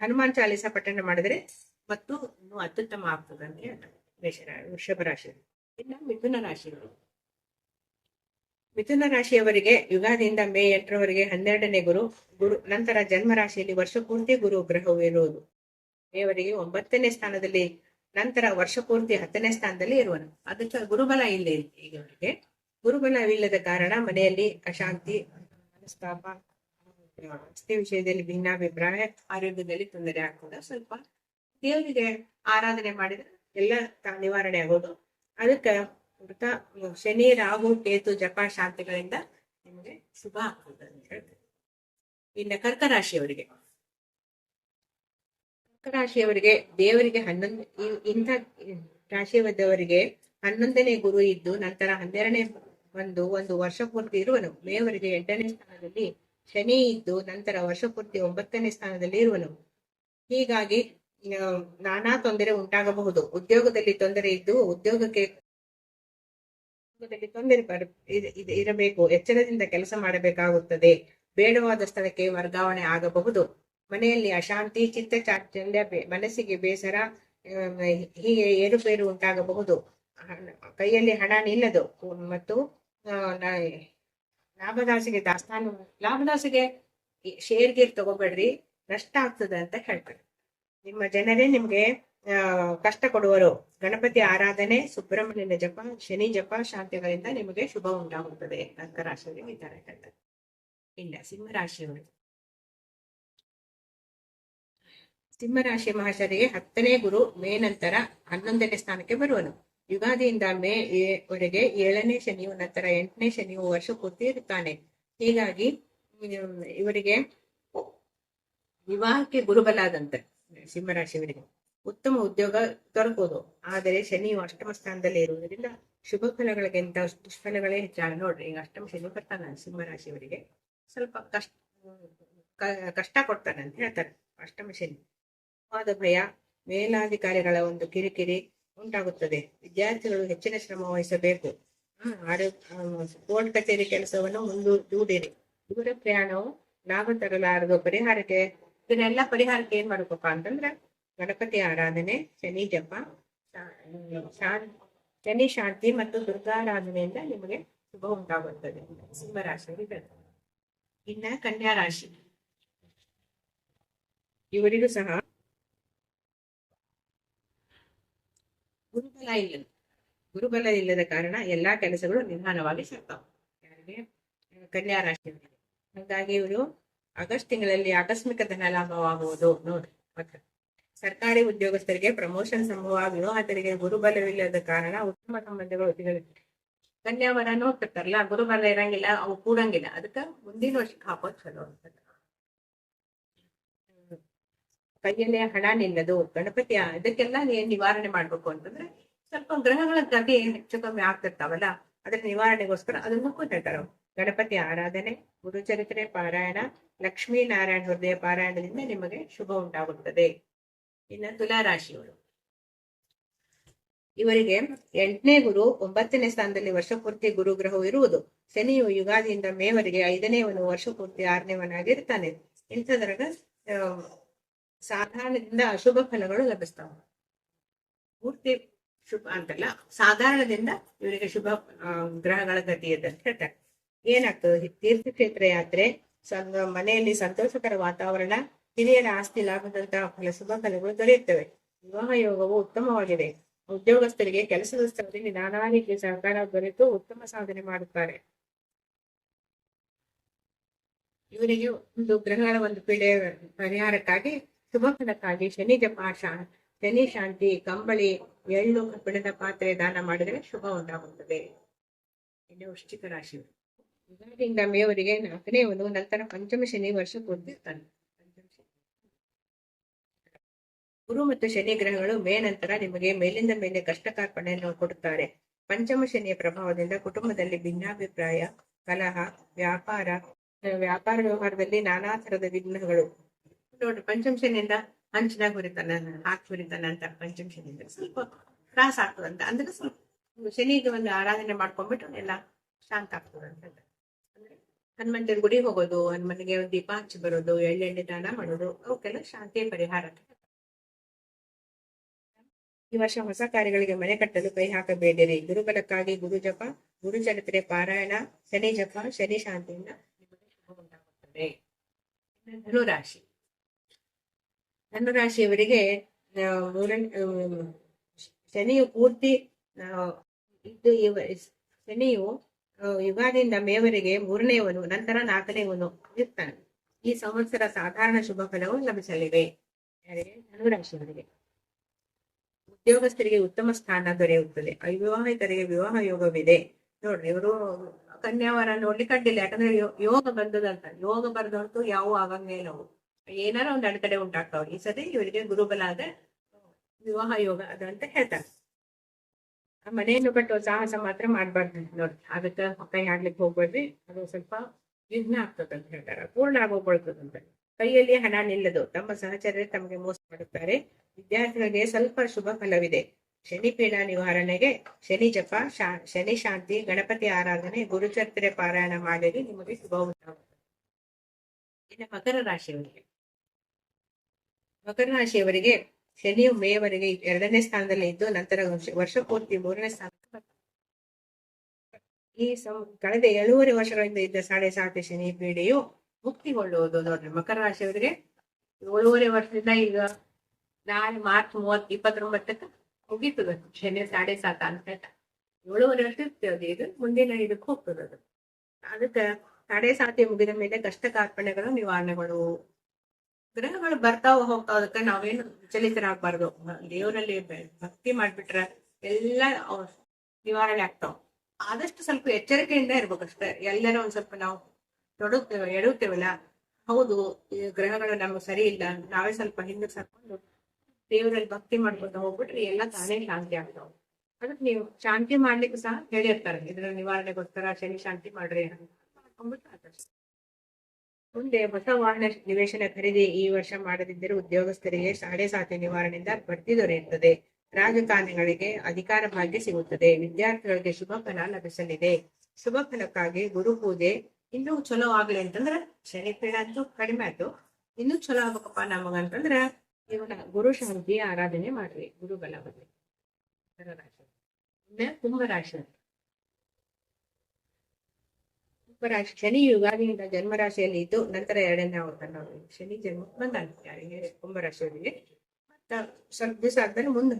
ಹನುಮಾನ್ ಚಾಲಿಸ ಪಠಣ ಮಾಡಿದ್ರೆ ಮತ್ತು ಇನ್ನೂ ಅತ್ಯುತ್ತಮ ಆಗ್ತದೆ ಅಂತ ಹೇಳ್ತಾರೆ. ವೃಷಭ ರಾಶಿ ಇನ್ನು ಮಿಥುನ ರಾಶಿಗಳು ಮಿಥುನ ರಾಶಿಯವರಿಗೆ ಯುಗಾದಿಯಿಂದ ಮೇ ಎಂಟರವರೆಗೆ ಹನ್ನೆರಡನೇ ಗುರು ಗುರು, ನಂತರ ಜನ್ಮ ರಾಶಿಯಲ್ಲಿ ವರ್ಷ ಪೂರ್ತಿ ಗುರು, ಗ್ರಹವು ಇರುವುದು. ಮೇವರಿಗೆ ಒಂಬತ್ತನೇ ಸ್ಥಾನದಲ್ಲಿ ನಂತರ ವರ್ಷ ಪೂರ್ತಿ ಹತ್ತನೇ ಸ್ಥಾನದಲ್ಲಿ ಇರುವನು. ಅದಕ್ಕೆ ಗುರುಬಲ ಇಲ್ಲ ಈಗ ಅವರಿಗೆ ಗುರುಬಲವಿಲ್ಲದ ಕಾರಣ ಮನೆಯಲ್ಲಿ ಅಶಾಂತಿ, ಮನಸ್ತಾಪ, ಆಸ್ತಿ ವಿಷಯದಲ್ಲಿ ಭಿನ್ನಾಭಿಪ್ರಾಯ, ಆರೋಗ್ಯದಲ್ಲಿ ತೊಂದರೆ ಆಗ್ತದೆ. ಸ್ವಲ್ಪ ದೇವರಿಗೆ ಆರಾಧನೆ ಮಾಡಿದ್ರೆ ಎಲ್ಲ ನಿವಾರಣೆ ಆಗೋದು. ಅದಕ್ಕೆ ಮೃತ ಶನಿ, ರಾಹು, ಕೇತು, ಜಪ, ಶಾಂತಿಗಳಿಂದ ನಿಮಗೆ ಶುಭ ಆಗ್ತದೆ ಅಂತ ಹೇಳ್ತಾರೆ ಇನ್ನ ಕರ್ಕ ರಾಶಿಯವರಿಗೆ ರಾಶಿಯವರಿಗೆ ದೇವರಿಗೆ ಹನ್ನೊಂದು ಇಂಥ ರಾಶಿಯವರಿಗೆ ಹನ್ನೊಂದನೇ ಗುರು ಇದ್ದು ನಂತರ ಹನ್ನೆರಡನೇ ಒಂದು ಒಂದು ವರ್ಷ ಪೂರ್ತಿ ಇರುವನು. ಮೇವರಿಗೆ ಎಂಟನೇ ಸ್ಥಾನದಲ್ಲಿ ಶನಿ ಇದ್ದು ನಂತರ ವರ್ಷ ಪೂರ್ತಿ ಒಂಬತ್ತನೇ ಸ್ಥಾನದಲ್ಲಿ ಇರುವನು. ಹೀಗಾಗಿ ನಾನಾ ತೊಂದರೆ ಉಂಟಾಗಬಹುದು. ಉದ್ಯೋಗದಲ್ಲಿ ತೊಂದರೆ ಇದ್ದು ಉದ್ಯೋಗಕ್ಕೆ ತೊಂದರೆ ಇರಬೇಕು. ಎಚ್ಚರದಿಂದ ಕೆಲಸ ಮಾಡಬೇಕಾಗುತ್ತದೆ. ಬೇಡವಾದ ಸ್ಥಳಕ್ಕೆ ವರ್ಗಾವಣೆ ಆಗಬಹುದು. ಮನೆಯಲ್ಲಿ ಅಶಾಂತಿ, ಚಿತ್ತ ಬೆ- ಮನಸ್ಸಿಗೆ ಬೇಸರ ಹೀಗೆ ಏರುಪೇರು ಉಂಟಾಗಬಹುದು. ಕೈಯಲ್ಲಿ ಹಣ ನಿಲ್ಲದು. ಮತ್ತು ಲಾಭದಾಸಿಗೆ ದಾಸ್ತಾನು, ಲಾಭದಾಸಿಗೆ ಶೇರ್ ಗೀರ್ ತಗೋಬೇಡ್ರಿ. ನಷ್ಟ ಆಗ್ತದೆ ಅಂತ ಹೇಳ್ತಾರೆ. ನಿಮ್ಮ ಜನರೇ ನಿಮ್ಗೆ ಕಷ್ಟ ಕೊಡುವರು. ಗಣಪತಿ ಆರಾಧನೆ, ಸುಬ್ರಹ್ಮಣ್ಯನ ಜಪ, ಶನಿ ಜಪ, ಶಾಂತಿಗಳಿಂದ ನಿಮಗೆ ಶುಭ ಉಂಟಾಗುತ್ತದೆ ಅಂತ ರಾಶಿಯಲ್ಲಿ ಇದ್ದಾರೆ ತರ ಹೇಳ್ತಾರೆ. ಇನ್ನ ಸಿಂಹರಾಶಿಯವರು. ಸಿಂಹರಾಶಿ ಮಹಾಶರಿಗೆ ಹತ್ತನೇ ಗುರು ಮೇ ನಂತರ ಹನ್ನೊಂದನೇ ಸ್ಥಾನಕ್ಕೆ ಬರುವನು. ಯುಗಾದಿಯಿಂದ ಮೇ ವರೆಗೆ ಏಳನೇ ಶನಿಯು ನಂತರ ಎಂಟನೇ ಶನಿಯು ವರ್ಷ ಪೂರ್ತಿ ಇರುತ್ತಾನೆ. ಹೀಗಾಗಿ ಇವರಿಗೆ ವಿವಾಹಕ್ಕೆ ಗುರುಬಲಾದಂತೆ ಸಿಂಹರಾಶಿಯವರಿಗೆ ಉತ್ತಮ ಉದ್ಯೋಗ ದೊರಕುವುದು. ಆದರೆ ಶನಿಯು ಅಷ್ಟಮ ಸ್ಥಾನದಲ್ಲಿ ಇರುವುದರಿಂದ ಶುಭ ಫಲಗಳಿಗಿಂತ ದುಷ್ಫಲಗಳೇ ಹೆಚ್ಚಾಗ ನೋಡ್ರಿ. ಈಗ ಅಷ್ಟಮ ಶನಿ ಬರ್ತಾನೆ ಸಿಂಹರಾಶಿಯವರಿಗೆ. ಸ್ವಲ್ಪ ಕಷ್ಟ ಕಷ್ಟ ಕೊಡ್ತಾನೆ ಅಂತ ಹೇಳ್ತಾರೆ ಅಷ್ಟಮ ಶನಿ. ವಾದ ಭಯ, ಮೇಲಾಧಿಕಾರಿಗಳ ಒಂದು ಕಿರಿಕಿರಿ ಉಂಟಾಗುತ್ತದೆ. ವಿದ್ಯಾರ್ಥಿಗಳು ಹೆಚ್ಚಿನ ಶ್ರಮ ವಹಿಸಬೇಕು. ಕೋರ್ಟ್ ಕಚೇರಿ ಕೆಲಸವನ್ನು ಮುಂದು ದೂಡಿರಿ ದೂರ ಪ್ರಯಾಣವು ಲಾಭ ತರಲಾರದು. ಪರಿಹಾರಕ್ಕೆ, ಇದನ್ನೆಲ್ಲ ಪರಿಹಾರಕ್ಕೆ ಏನ್ ಮಾಡ್ಬೇಕಪ್ಪ ಅಂತಂದ್ರೆ, ಗಣಪತಿ ಆರಾಧನೆ, ಶನಿ ಜಪ ಶನಿ ಶಾಂತಿ ಮತ್ತು ದುರ್ಗಾರಾಧನೆಯಿಂದ ನಿಮಗೆ ಶುಭ ಉಂಟಾಗುತ್ತದೆ. ಸಿಂಹರಾಶಿ ಇನ್ನ ಕನ್ಯಾ ರಾಶಿ. ಇವರಿಗೂ ಸಹ ಗುರುಬಲ ಇಲ್ಲ ಗುರುಬಲ ಇಲ್ಲದ ಕಾರಣ ಎಲ್ಲಾ ಕೆಲಸಗಳು ನಿಧಾನವಾಗಿ ಸಿಗ್ತಾವ ಯಾರಿಗೆ? ಕನ್ಯಾ ರಾಶಿಯವರಿಗೆ. ಹಾಗಾಗಿ ಇವರು ಆಗಸ್ಟ್ ತಿಂಗಳಲ್ಲಿ ಆಕಸ್ಮಿಕ ಧನ ಲಾಭವಾಗುವುದು ನೋಡಿ. ಮತ್ತೆ ಸರ್ಕಾರಿ ಉದ್ಯೋಗಸ್ಥರಿಗೆ ಪ್ರಮೋಷನ್ ಸಂಭವ ವಿವಾಹತರಿಗೆ ಗುರುಬಲವಿಲ್ಲದ ಕಾರಣ ಉತ್ತಮ ಸಂಬಂಧಗಳು ಸಿಗಲಿದೆ ಕನ್ಯಾವರ ನೋಡ್ತಿರ್ತಾರಲ್ಲ ಗುರುಬಲ ಇರಂಗಿಲ್ಲ, ಅವು ಕೂಡಂಗಿಲ್ಲ. ಅದಕ್ಕ ಮುಂದಿನ ವರ್ಷಕ್ಕೆ ಹಾಕೋದು ಚಲೋ ಅಂತ. ಕೈಯಲ್ಲಿ ಹಣ ನಿಲ್ಲದು, ಗಣಪತಿ ಆ- ಇದಕ್ಕೆಲ್ಲ ಏನ್ ನಿವಾರಣೆ ಮಾಡ್ಬೇಕು ಅಂತಂದ್ರೆ ಸ್ವಲ್ಪ ಗ್ರಹಗಳ ಗತಿ ಹೆಚ್ಚು ಕಮ್ಮಿ ಆಗ್ತಿರ್ತಾವಲ್ಲ, ಅದ್ರ ನಿವಾರಣೆಗೋಸ್ಕರ ಅದನ್ನು ಹೇಳ್ತಾರ ಗಣಪತಿ ಆರಾಧನೆ ಗುರುಚರಿತ್ರೆ ಪಾರಾಯಣ, ಲಕ್ಷ್ಮೀ ನಾರಾಯಣ ಹೃದಯ ಪಾರಾಯಣದಿಂದ ನಿಮಗೆ ಶುಭ ಉಂಟಾಗುತ್ತದೆ. ಇನ್ನು ತುಲಾ ರಾಶಿಯವರು ಇವರಿಗೆ ಎಂಟನೇ ಗುರು ಒಂಬತ್ತನೇ ಸ್ಥಾನದಲ್ಲಿ ವರ್ಷ ಪೂರ್ತಿ ಗುರು ಗ್ರಹವು ಇರುವುದು. ಶನಿಯು ಯುಗಾದಿಯಿಂದ ಮೇವರೆಗೆ ಒಂದು ವರ್ಷ ಪೂರ್ತಿ ಆರನೇವನಾಗಿರ್ತಾನೆ. ಇಂಥದ್ರಾಗ ಸಾಧಾರಣದಿಂದ ಅಶುಭ ಫಲಗಳು ಲಭಿಸ್ತಾವ. ಪೂರ್ತಿ ಶುಭ ಅಂತಲ್ಲ, ಸಾಧಾರಣದಿಂದ ಇವರಿಗೆ ಶುಭ ಗ್ರಹಗಳ ಗತಿ ಇದೆ ಅಂತ ಹೇಳ್ತಾರೆ. ಏನಾಗ್ತದೆ? ತೀರ್ಥಕ್ಷೇತ್ರ ಯಾತ್ರೆ ಮನೆಯಲ್ಲಿ ಸಂತೋಷಕರ ವಾತಾವರಣ, ಹಿರಿಯರ ಆಸ್ತಿ ಲಾಭದಂತಹ ಫಲ, ಶುಭ ಫಲಗಳು ದೊರೆಯುತ್ತವೆ. ವಿವಾಹ ಯೋಗವು ಉತ್ತಮವಾಗಿದೆ. ಉದ್ಯೋಗಸ್ಥರಿಗೆ ಕೆಲಸದ ಸ್ಥಳದಲ್ಲಿ ನಾನಾ ರೀತಿಯ ಸಹಕಾರ ದೊರೆತು ಉತ್ತಮ ಸಾಧನೆ ಮಾಡುತ್ತಾರೆ. ಇವರಿಗೆ ಒಂದು ಗ್ರಹಗಳ ಒಂದು ಪೀಡೆ, ಪರಿಹಾರಕ್ಕಾಗಿ ಶುಭ ಫಲಕ್ಕಾಗಿ ಶನಿ ಜಪ ಶಾ- ಶನಿ ಶಾಂತಿ ಕಂಬಳಿ, ಎಳ್ಳು, ಕಬ್ಬಿಣದ ಪಾತ್ರೆ ದಾನ ಮಾಡಿದರೆ ಶುಭ ಉಂಟಾಗುತ್ತದೆ. ಇನ್ನು ವೃಶ್ಚಿಕ ರಾಶಿ. ಯುಗಾದಿಯಿಂದ ಮೇವರಿಗೆ ನಾಲ್ಕನೇ ಒಂದು, ನಂತರ ಪಂಚಮ ಶನಿ ವರ್ಷ ಇರ್ತಾನೆ ಗುರು ಮತ್ತು ಶನಿ ಗ್ರಹಗಳು ಮೇ ನಂತರ ನಿಮಗೆ ಮೇಲಿಂದ ಮೇಲೆ ಕಷ್ಟ ಕಾರ್ಪಣೆಯನ್ನು ಕೊಡುತ್ತಾರೆ. ಪಂಚಮ ಶನಿಯ ಪ್ರಭಾವದಿಂದ ಕುಟುಂಬದಲ್ಲಿ ಭಿನ್ನಾಭಿಪ್ರಾಯ, ಕಲಹ, ವ್ಯಾಪಾರ ವ್ಯಾಪಾರ ವ್ಯವಹಾರದಲ್ಲಿ ನಾನಾ ತರದ ವಿಘ್ನಗಳು. ನೋಡ್ರಿ ಪಂಚಮಶನಿಯಿಂದ ಹಂಚಿನಾಗ ಹುರಿತಾನ ಹಾಕಿ ಹುರಿತಾನ ಅಂತ ಪಂಚಮಶನಿಯಿಂದ ಸ್ವಲ್ಪ ತ್ರಾಸ ಆಗ್ತದಂತ. ಅಂದ್ರೆ ಸ್ವಲ್ಪ ಶನಿಗೆ ಒಂದು ಆರಾಧನೆ ಮಾಡ್ಕೊಂಡ್ಬಿಟ್ಟು ಎಲ್ಲ ಶಾಂತ ಆಗ್ತದಂತ. ಅಂದ್ರೆ ಹನುಮಂತನ ಗುಡಿ ಹೋಗೋದು ಹನುಮನಿಗೆ ದೀಪ ಹಚ್ಚಿ ಬರೋದು, ಎಳ್ಳೆಣ್ಣೆ ದಾನ ಮಾಡೋದು, ಅವಕ್ಕೆಲ್ಲ ಶಾಂತಿಯ ಪರಿಹಾರ. ಈ ವರ್ಷ ಹೊಸ ಕಾರ್ಯಗಳಿಗೆ ಮನೆ ಕಟ್ಟಲು ಕೈ ಹಾಕಬೇಡಿರಿ. ಗುರುಬಲಕ್ಕಾಗಿ ಗುರು ಜಪ, ಗುರು ಚರಿತ್ರೆ, ಪಾರಾಯಣ, ಶನಿ ಜಪ, ಶನಿ ಶಾಂತಿಯಿಂದ ನಿಮಗೆ ಶುಭ ಉಂಟಾಗುತ್ತದೆ. ಧನುರಾಶಿ. ಧನುರಾಶಿಯವರಿಗೆ ಶನಿಯು ಪೂರ್ತಿ ಇವ, ಶನಿಯು ಯುಗಾದಿಂದ ಯುಗಾದಿಯಿಂದ ಮೇವರೆಗೆ ಮೂರನೆಯವನು, ನಂತರ ನಾಲ್ಕನೇವನು ಇರ್ತಾನೆ ಈ ಸಂವತ್ಸರ ಸಾಧಾರಣ ಶುಭ ಫಲವು ಲಭಿಸಲಿವೆ ಯಾರಿಗೆ? ಧನುರಾಶಿಯವರಿಗೆ. ಉದ್ಯೋಗಸ್ಥರಿಗೆ ಉತ್ತಮ ಸ್ಥಾನ ದೊರೆಯುತ್ತದೆ. ಅವಿವಾಹಿತರಿಗೆ ವಿವಾಹ ಯೋಗವಿದೆ. ನೋಡ್ರಿ, ಇವರು ಕನ್ಯಾವರ ನೋಡ್ಲಿಕ್ಕೆ ಅಡ್ಡಿಲ್ಲ ಯಾಕಂದ್ರೆ ಯೋಗ ಬಂದದಂತ. ಯೋಗ ಬರೆದಂತೂ ಯಾವ ಆಗಂಗೇ ನಾವು ಏನಾರ ಒಂದು ಅಡೆತಡೆ ಉಂಟಾಗ್ತಾವ. ಈ ಸತಿ ಇವರಿಗೆ ಗುರುಬಲ ಆದ ವಿವಾಹ ಯೋಗ ಅದ ಅಂತ ಹೇಳ್ತಾರೆ. ಮನೆಯನ್ನು ಕಟ್ಟುವ ಸಾಹಸ ಮಾತ್ರ ಮಾಡ್ಬಾರ್ದು ನೋಡ್ರಿ ಅದಕ್ಕೆ ಕೈ ಆಡ್ಲಿಕ್ಕೆ ಹೋಗ್ಬೇಡ್ರಿ ಅದು ಸ್ವಲ್ಪ ವಿಘ್ನ ಆಗ್ತದೆ ಅಂತ ಹೇಳ್ತಾರೆ. ಪೂರ್ಣ ಆಗೋಗ್ಬಳ್ತದಂತ ಕೈಯಲ್ಲಿ ಹಣ ನಿಲ್ಲದು. ತಮ್ಮ ಸಹಚರರೇ ತಮಗೆ ಮೋಸ ಮಾಡುತ್ತಾರೆ. ವಿದ್ಯಾರ್ಥಿಗಳಿಗೆ ಸ್ವಲ್ಪ ಶುಭ ಫಲವಿದೆ. ಶನಿ ಪೀಡಾ ನಿವಾರಣೆಗೆ ಶನಿ ಜಪ ಶನಿ ಶಾಂತಿ, ಗಣಪತಿ ಆರಾಧನೆ, ಗುರುಚರಿತ್ರೆ ಪಾರಾಯಣ ಮಾಡಲಿ ನಿಮಗೆ ಶುಭ ಉಂಟಾಗುತ್ತದೆ. ಇನ್ನು ಮಕರ ರಾಶಿಯವರಿಗೆ. ಮಕರ ರಾಶಿಯವರಿಗೆ ಶನಿಯು ಮೇವರೆಗೆ ಎರಡನೇ ಸ್ಥಾನದಲ್ಲಿ ಇದ್ದು ನಂತರ ವರ್ಷ- ಪೂರ್ತಿ ಮೂರನೇ ಬರ್ತಾನೆ. ಈ ಸಂ, ಕಳೆದ ಏಳೂವರೆ ವರ್ಷಗಳಿಂದ ಇದ್ದ ಸಾಡೆ ಸಾತಿ ಶನಿ ಪೀಡೆಯು ಮುಕ್ತಿಗೊಳ್ಳುವುದು ನೋಡ್ರಿ. ಮಕರ ರಾಶಿಯವರಿಗೆ ಏಳೂವರೆ ವರ್ಷದಿಂದ ಈಗ ನಾಳೆ ಮಾರ್ಚ್ ಮೂವತ್ ಇಪ್ಪತ್ತೊಂಬತ್ತಕ್ಕೆ ಮುಗೀತದ ಶನಿ ಸಾಡೆ ಸಾತ ಅಂತ ಏಳುವರೆ ವರ್ಷ ಇರ್ತದೆ ಇದು ಮುಂದಿನ ಇದಕ್ಕೆ ಹೋಗ್ತದ ಅದು. ಅದಕ್ಕೆ ಸಾಡೆ ಸಾತಿ ಮುಗಿದ ಮೇಲೆ ಕಷ್ಟ ಕಾರ್ಪಣ್ಯಗಳು ನಿವಾರಣೆಗಳು ಗ್ರಹಗಳು ಬರ್ತಾವ ಹೋಗ್ತಾವ ಅದಕ್ಕೆ ನಾವೇನು ವಿಚಲಿತರಾಗಬಾರ್ದು. ದೇವರಲ್ಲಿ ಭಕ್ತಿ ಮಾಡ್ಬಿಟ್ರೆ ಎಲ್ಲ ನಿವಾರಣೆ ಆಗ್ತಾವ. ಆದಷ್ಟು ಸ್ವಲ್ಪ ಎಚ್ಚರಿಕೆಯಿಂದ ಇರ್ಬೇಕಷ್ಟೇ. ಎಲ್ಲರೂ ಒಂದ್ ಸ್ವಲ್ಪ ನಾವು ತೊಡಗ್ತೇವೆ ಎಡುತ್ತೇವಲ್ಲ ಹೌದು, ಈ ಗ್ರಹಗಳು ನಮ್ಗೆ ಸರಿ ಇಲ್ಲ. ನಾವೇ ಸ್ವಲ್ಪ ಹಿಂದಕ್ಕೆ ಸರ್ಕೊಂಡು ದೇವರಲ್ಲಿ ಭಕ್ತಿ ಮಾಡ್ಕೊಂಡು ಹೋಗ್ಬಿಟ್ರೆ ಎಲ್ಲ ತಾನೇ ಶಾಂತಿ ಆಗ್ತಾವ. ಅದಕ್ಕೆ ನೀವು ಶಾಂತಿ ಮಾಡ್ಲಿಕ್ಕೆ ಸಹ ಹೇಳಿರ್ತಾರೆ. ಇದ್ರ ನಿವಾರಣೆಗೋಸ್ಕರ ಶನಿ ಶಾಂತಿ ಮಾಡ್ರಿ ಅಂತ. ಮುಂದೆ ಹೊಸ ವಾಹನ ನಿವೇಶನ ಖರೀದಿ ಈ ವರ್ಷ ಮಾಡದಿದ್ದರೆ ಉದ್ಯೋಗಸ್ಥರಿಗೆ ಸಾಡೆ ಸಾತಿ ನಿವಾರಣೆಯಿಂದ ಬಡ್ತಿ ದೊರೆಯುತ್ತದೆ. ರಾಜಕಾರಣಿಗಳಿಗೆ ಅಧಿಕಾರ ಭಾಗ್ಯ ಸಿಗುತ್ತದೆ. ವಿದ್ಯಾರ್ಥಿಗಳಿಗೆ ಶುಭ ಫಲ ಲಭಿಸಲಿದೆ. ಶುಭ ಫಲಕ್ಕಾಗಿ ಗುರು ಪೂಜೆ. ಇನ್ನೂ ಚಲೋ ಆಗ್ಲಿ ಅಂತಂದ್ರ ಶನಿ ಪೀಡ ಅಂತೂ ಕಡಿಮೆ ಆಯ್ತು. ಇನ್ನೂ ಚಲೋ ಆಗ್ಬೇಕಪ್ಪ ನಮಗಂತಂದ್ರ ಇವನ ಗುರು ಶಾಂತಿ ಆರಾಧನೆ ಮಾಡ್ರಿ. ಗುರು ಬಲ ರಾಶಿ ಕುಂಭರಾಶಿ ಕುಂಭರಾಶಿ ಶನಿ ಯುಗಾದಿಯಿಂದ ಜನ್ಮರಾಶಿಯಲ್ಲಿ ಇದ್ದು ನಂತರ ಎರಡನೇ ಅವತಾರ ಶನಿ, ಜನ್ಮ ಬಂದ ಯಾರಿಗೆ ಕುಂಭರಾಶಿಯವರಿಗೆ ಮತ್ತ ಸ್ವಲ್ಪ ದಿವಸ ಆದ್ಮೇಲೆ ಮುಂದೆ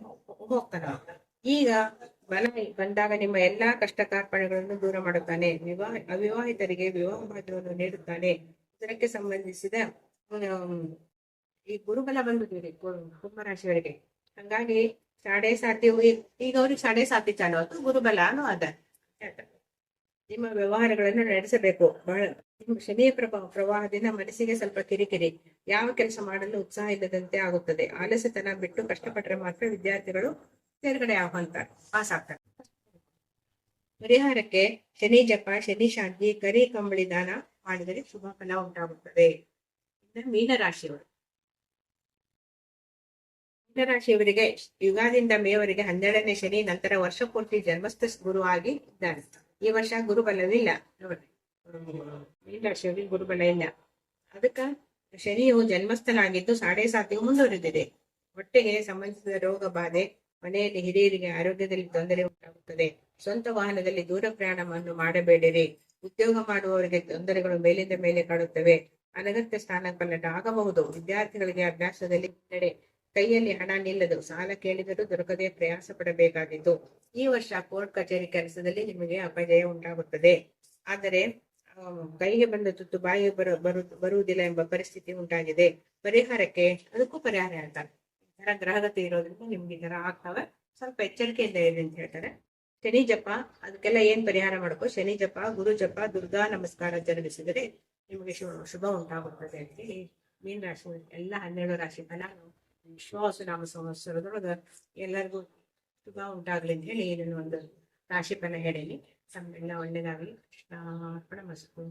ಹೋಗ್ತಾನ ಈಗ ಬಲ ಬಂದಾಗ ನಿಮ್ಮ ಎಲ್ಲಾ ಕಷ್ಟ ಕಾರ್ಪಣ್ಯಗಳನ್ನು ದೂರ ಮಾಡುತ್ತಾನೆ. ವಿವಾಹ, ಅವಿವಾಹಿತರಿಗೆ ವಿವಾಹ ಭಾಗ್ಯವನ್ನು ನೀಡುತ್ತಾನೆ. ಇದಕ್ಕೆ ಸಂಬಂಧಿಸಿದ ಈ ಗುರುಬಲ ಬಂದಿದ್ದೀರಿ ಕುಂಭರಾಶಿಯವರಿಗೆ. ಹಂಗಾಗಿ, ಸಾಡೆ ಸಾತಿ, ಈಗ ಅವ್ರಿಗೆ ಸಾಡೆ ಸಾತಿ ಚಾಲು ಅದು ಗುರುಬಲನು ಅದ. ನಿಮ್ಮ ವ್ಯವಹಾರಗಳನ್ನು ನಡೆಸಬೇಕು. ಬಹಳ ನಿಮ್ಮ ಶನಿಯ ಪ್ರಭಾವ ಪ್ರವಾಹದಿಂದ ಮನಸ್ಸಿಗೆ ಸ್ವಲ್ಪ ಕಿರಿಕಿರಿ. ಯಾವ ಕೆಲಸ ಮಾಡಲು ಉತ್ಸಾಹ ಇಲ್ಲದಂತೆ ಆಗುತ್ತದೆ. ಆಲಸ್ಯತನ ಬಿಟ್ಟು ಕಷ್ಟಪಟ್ಟರೆ ಮಾತ್ರ ವಿದ್ಯಾರ್ಥಿಗಳು ತೇರ್ಗಡೆ ಆಗುವಂತಾರೆ ಪಾಸ್ ಆಗ್ತಾರೆ ಪರಿಹಾರಕ್ಕೆ ಶನಿ ಜಪ, ಶನಿ ಶಾಂತಿ, ಕರಿ ಕಂಬಳಿ ದಾನ ಮಾಡಿದರೆ ಶುಭ ಫಲ ಉಂಟಾಗುತ್ತದೆ. ಮೀನರಾಶಿಯವರು. ಮೀನರಾಶಿಯವರಿಗೆ ಯುಗಾದಿಂದ ಮೇವರಿಗೆ ಹನ್ನೆರಡನೇ ಶನಿ, ನಂತರ ವರ್ಷ ಪೂರ್ತಿ ಜನ್ಮಸ್ಥ ಗುರುವಾಗಿ ಇದ್ದಾರೆ ಈ ವರ್ಷ ಗುರುಬಲವಿಲ್ಲ ನೋಡ್ರಿ. ಮೀನರಾಶಿಯವರಿಗೆ ಗುರುಬಲ ಇಲ್ಲ ಅದಕ್ಕ ಶನಿಯು ಜನ್ಮಸ್ಥನಾಗಿದ್ದು ಸಾಡೆ ಸಾತಿಗೂ ಮುಂದುವರೆದಿದೆ. ಹೊಟ್ಟೆಗೆ ಸಂಬಂಧಿಸಿದ ರೋಗ ಬಾಧೆ, ಮನೆಯಲ್ಲಿ ಹಿರಿಯರಿಗೆ ಆರೋಗ್ಯದಲ್ಲಿ ತೊಂದರೆ ಉಂಟಾಗುತ್ತದೆ. ಸ್ವಂತ ವಾಹನದಲ್ಲಿ ದೂರ ಪ್ರಯಾಣವನ್ನು ಮಾಡಬೇಡಿರಿ. ಉದ್ಯೋಗ ಮಾಡುವವರಿಗೆ ತೊಂದರೆಗಳು ಮೇಲಿಂದ ಮೇಲೆ ಕಾಡುತ್ತವೆ ಅನಗತ್ಯ ಸ್ಥಾನ ಪಲ್ಲಟ ಆಗಬಹುದು. ವಿದ್ಯಾರ್ಥಿಗಳಿಗೆ ಅಭ್ಯಾಸದಲ್ಲಿ ಹಿನ್ನಡೆ ಕೈಯಲ್ಲಿ ಹಣ ನಿಲ್ಲದು, ಸಾಲ ಕೇಳಿದರೂ ದೊರಕದೆ ಪ್ರಯಾಸ ಪಡಬೇಕಾಗಿತ್ತು ಈ ವರ್ಷ ಕೋರ್ಟ್ ಕಚೇರಿ ಕೆಲಸದಲ್ಲಿ ನಿಮಗೆ ಅಪಜಯ ಉಂಟಾಗುತ್ತದೆ. ಆದರೆ ಕೈಗೆ ಬಂದ ತುತ್ತು ಬಾಯಿಗೆ ಬರು ಬರು, ಬರುವುದಿಲ್ಲ ಎಂಬ ಪರಿಸ್ಥಿತಿ ಉಂಟಾಗಿದೆ. ಪರಿಹಾರಕ್ಕೆ ಅದಕ್ಕೂ ಪರಿಹಾರ ಹೇಳ್ತಾರೆ ತರ ಗ್ರಹಗತಿ ಇರೋದ್ರಿಂದ ನಿಮ್ಗೆ ಈ ತರ ಆಗ್ತವೆ. ಸ್ವಲ್ಪ ಎಚ್ಚರಿಕೆಯಿಂದ ಇರಿ ಅಂತ ಹೇಳ್ತಾರೆ. ಶನಿ ಜಪ, ಅದಕ್ಕೆಲ್ಲ ಏನ್ ಪರಿಹಾರ ಮಾಡ್ಕೋ? ಶನಿ ಜಪ, ಗುರು ಜಪ, ದುರ್ಗಾ ನಮಸ್ಕಾರ ಜರುಗಿಸಿದರೆ ನಿಮಗೆ ಶುಭ ಶುಭ ಉಂಟಾಗುತ್ತದೆ ಅಂತ ಹೇಳಿ ಮೀನ್ ರಾಶಿ ಎಲ್ಲ ಹನ್ನೆರಡು ರಾಶಿ ಫಲ ವಿಶ್ವಾಸ ನಾಮ ಸಂವತ್ಸರದೊಳಗ ಎಲ್ಲರಿಗೂ ಶುಭ ಉಂಟಾಗಲಿ ಅಂತ ಹೇಳಿ ನನ್ನ ಒಂದು ರಾಶಿಫಲ ಹೇಳಲಿ ತಮ್ಮೆಲ್ಲ ಒಳ್ಳೇದಾಗಲಿ. ಕೃಷ್ಣ ಅರ್ಪಣ ಮಸ್ತು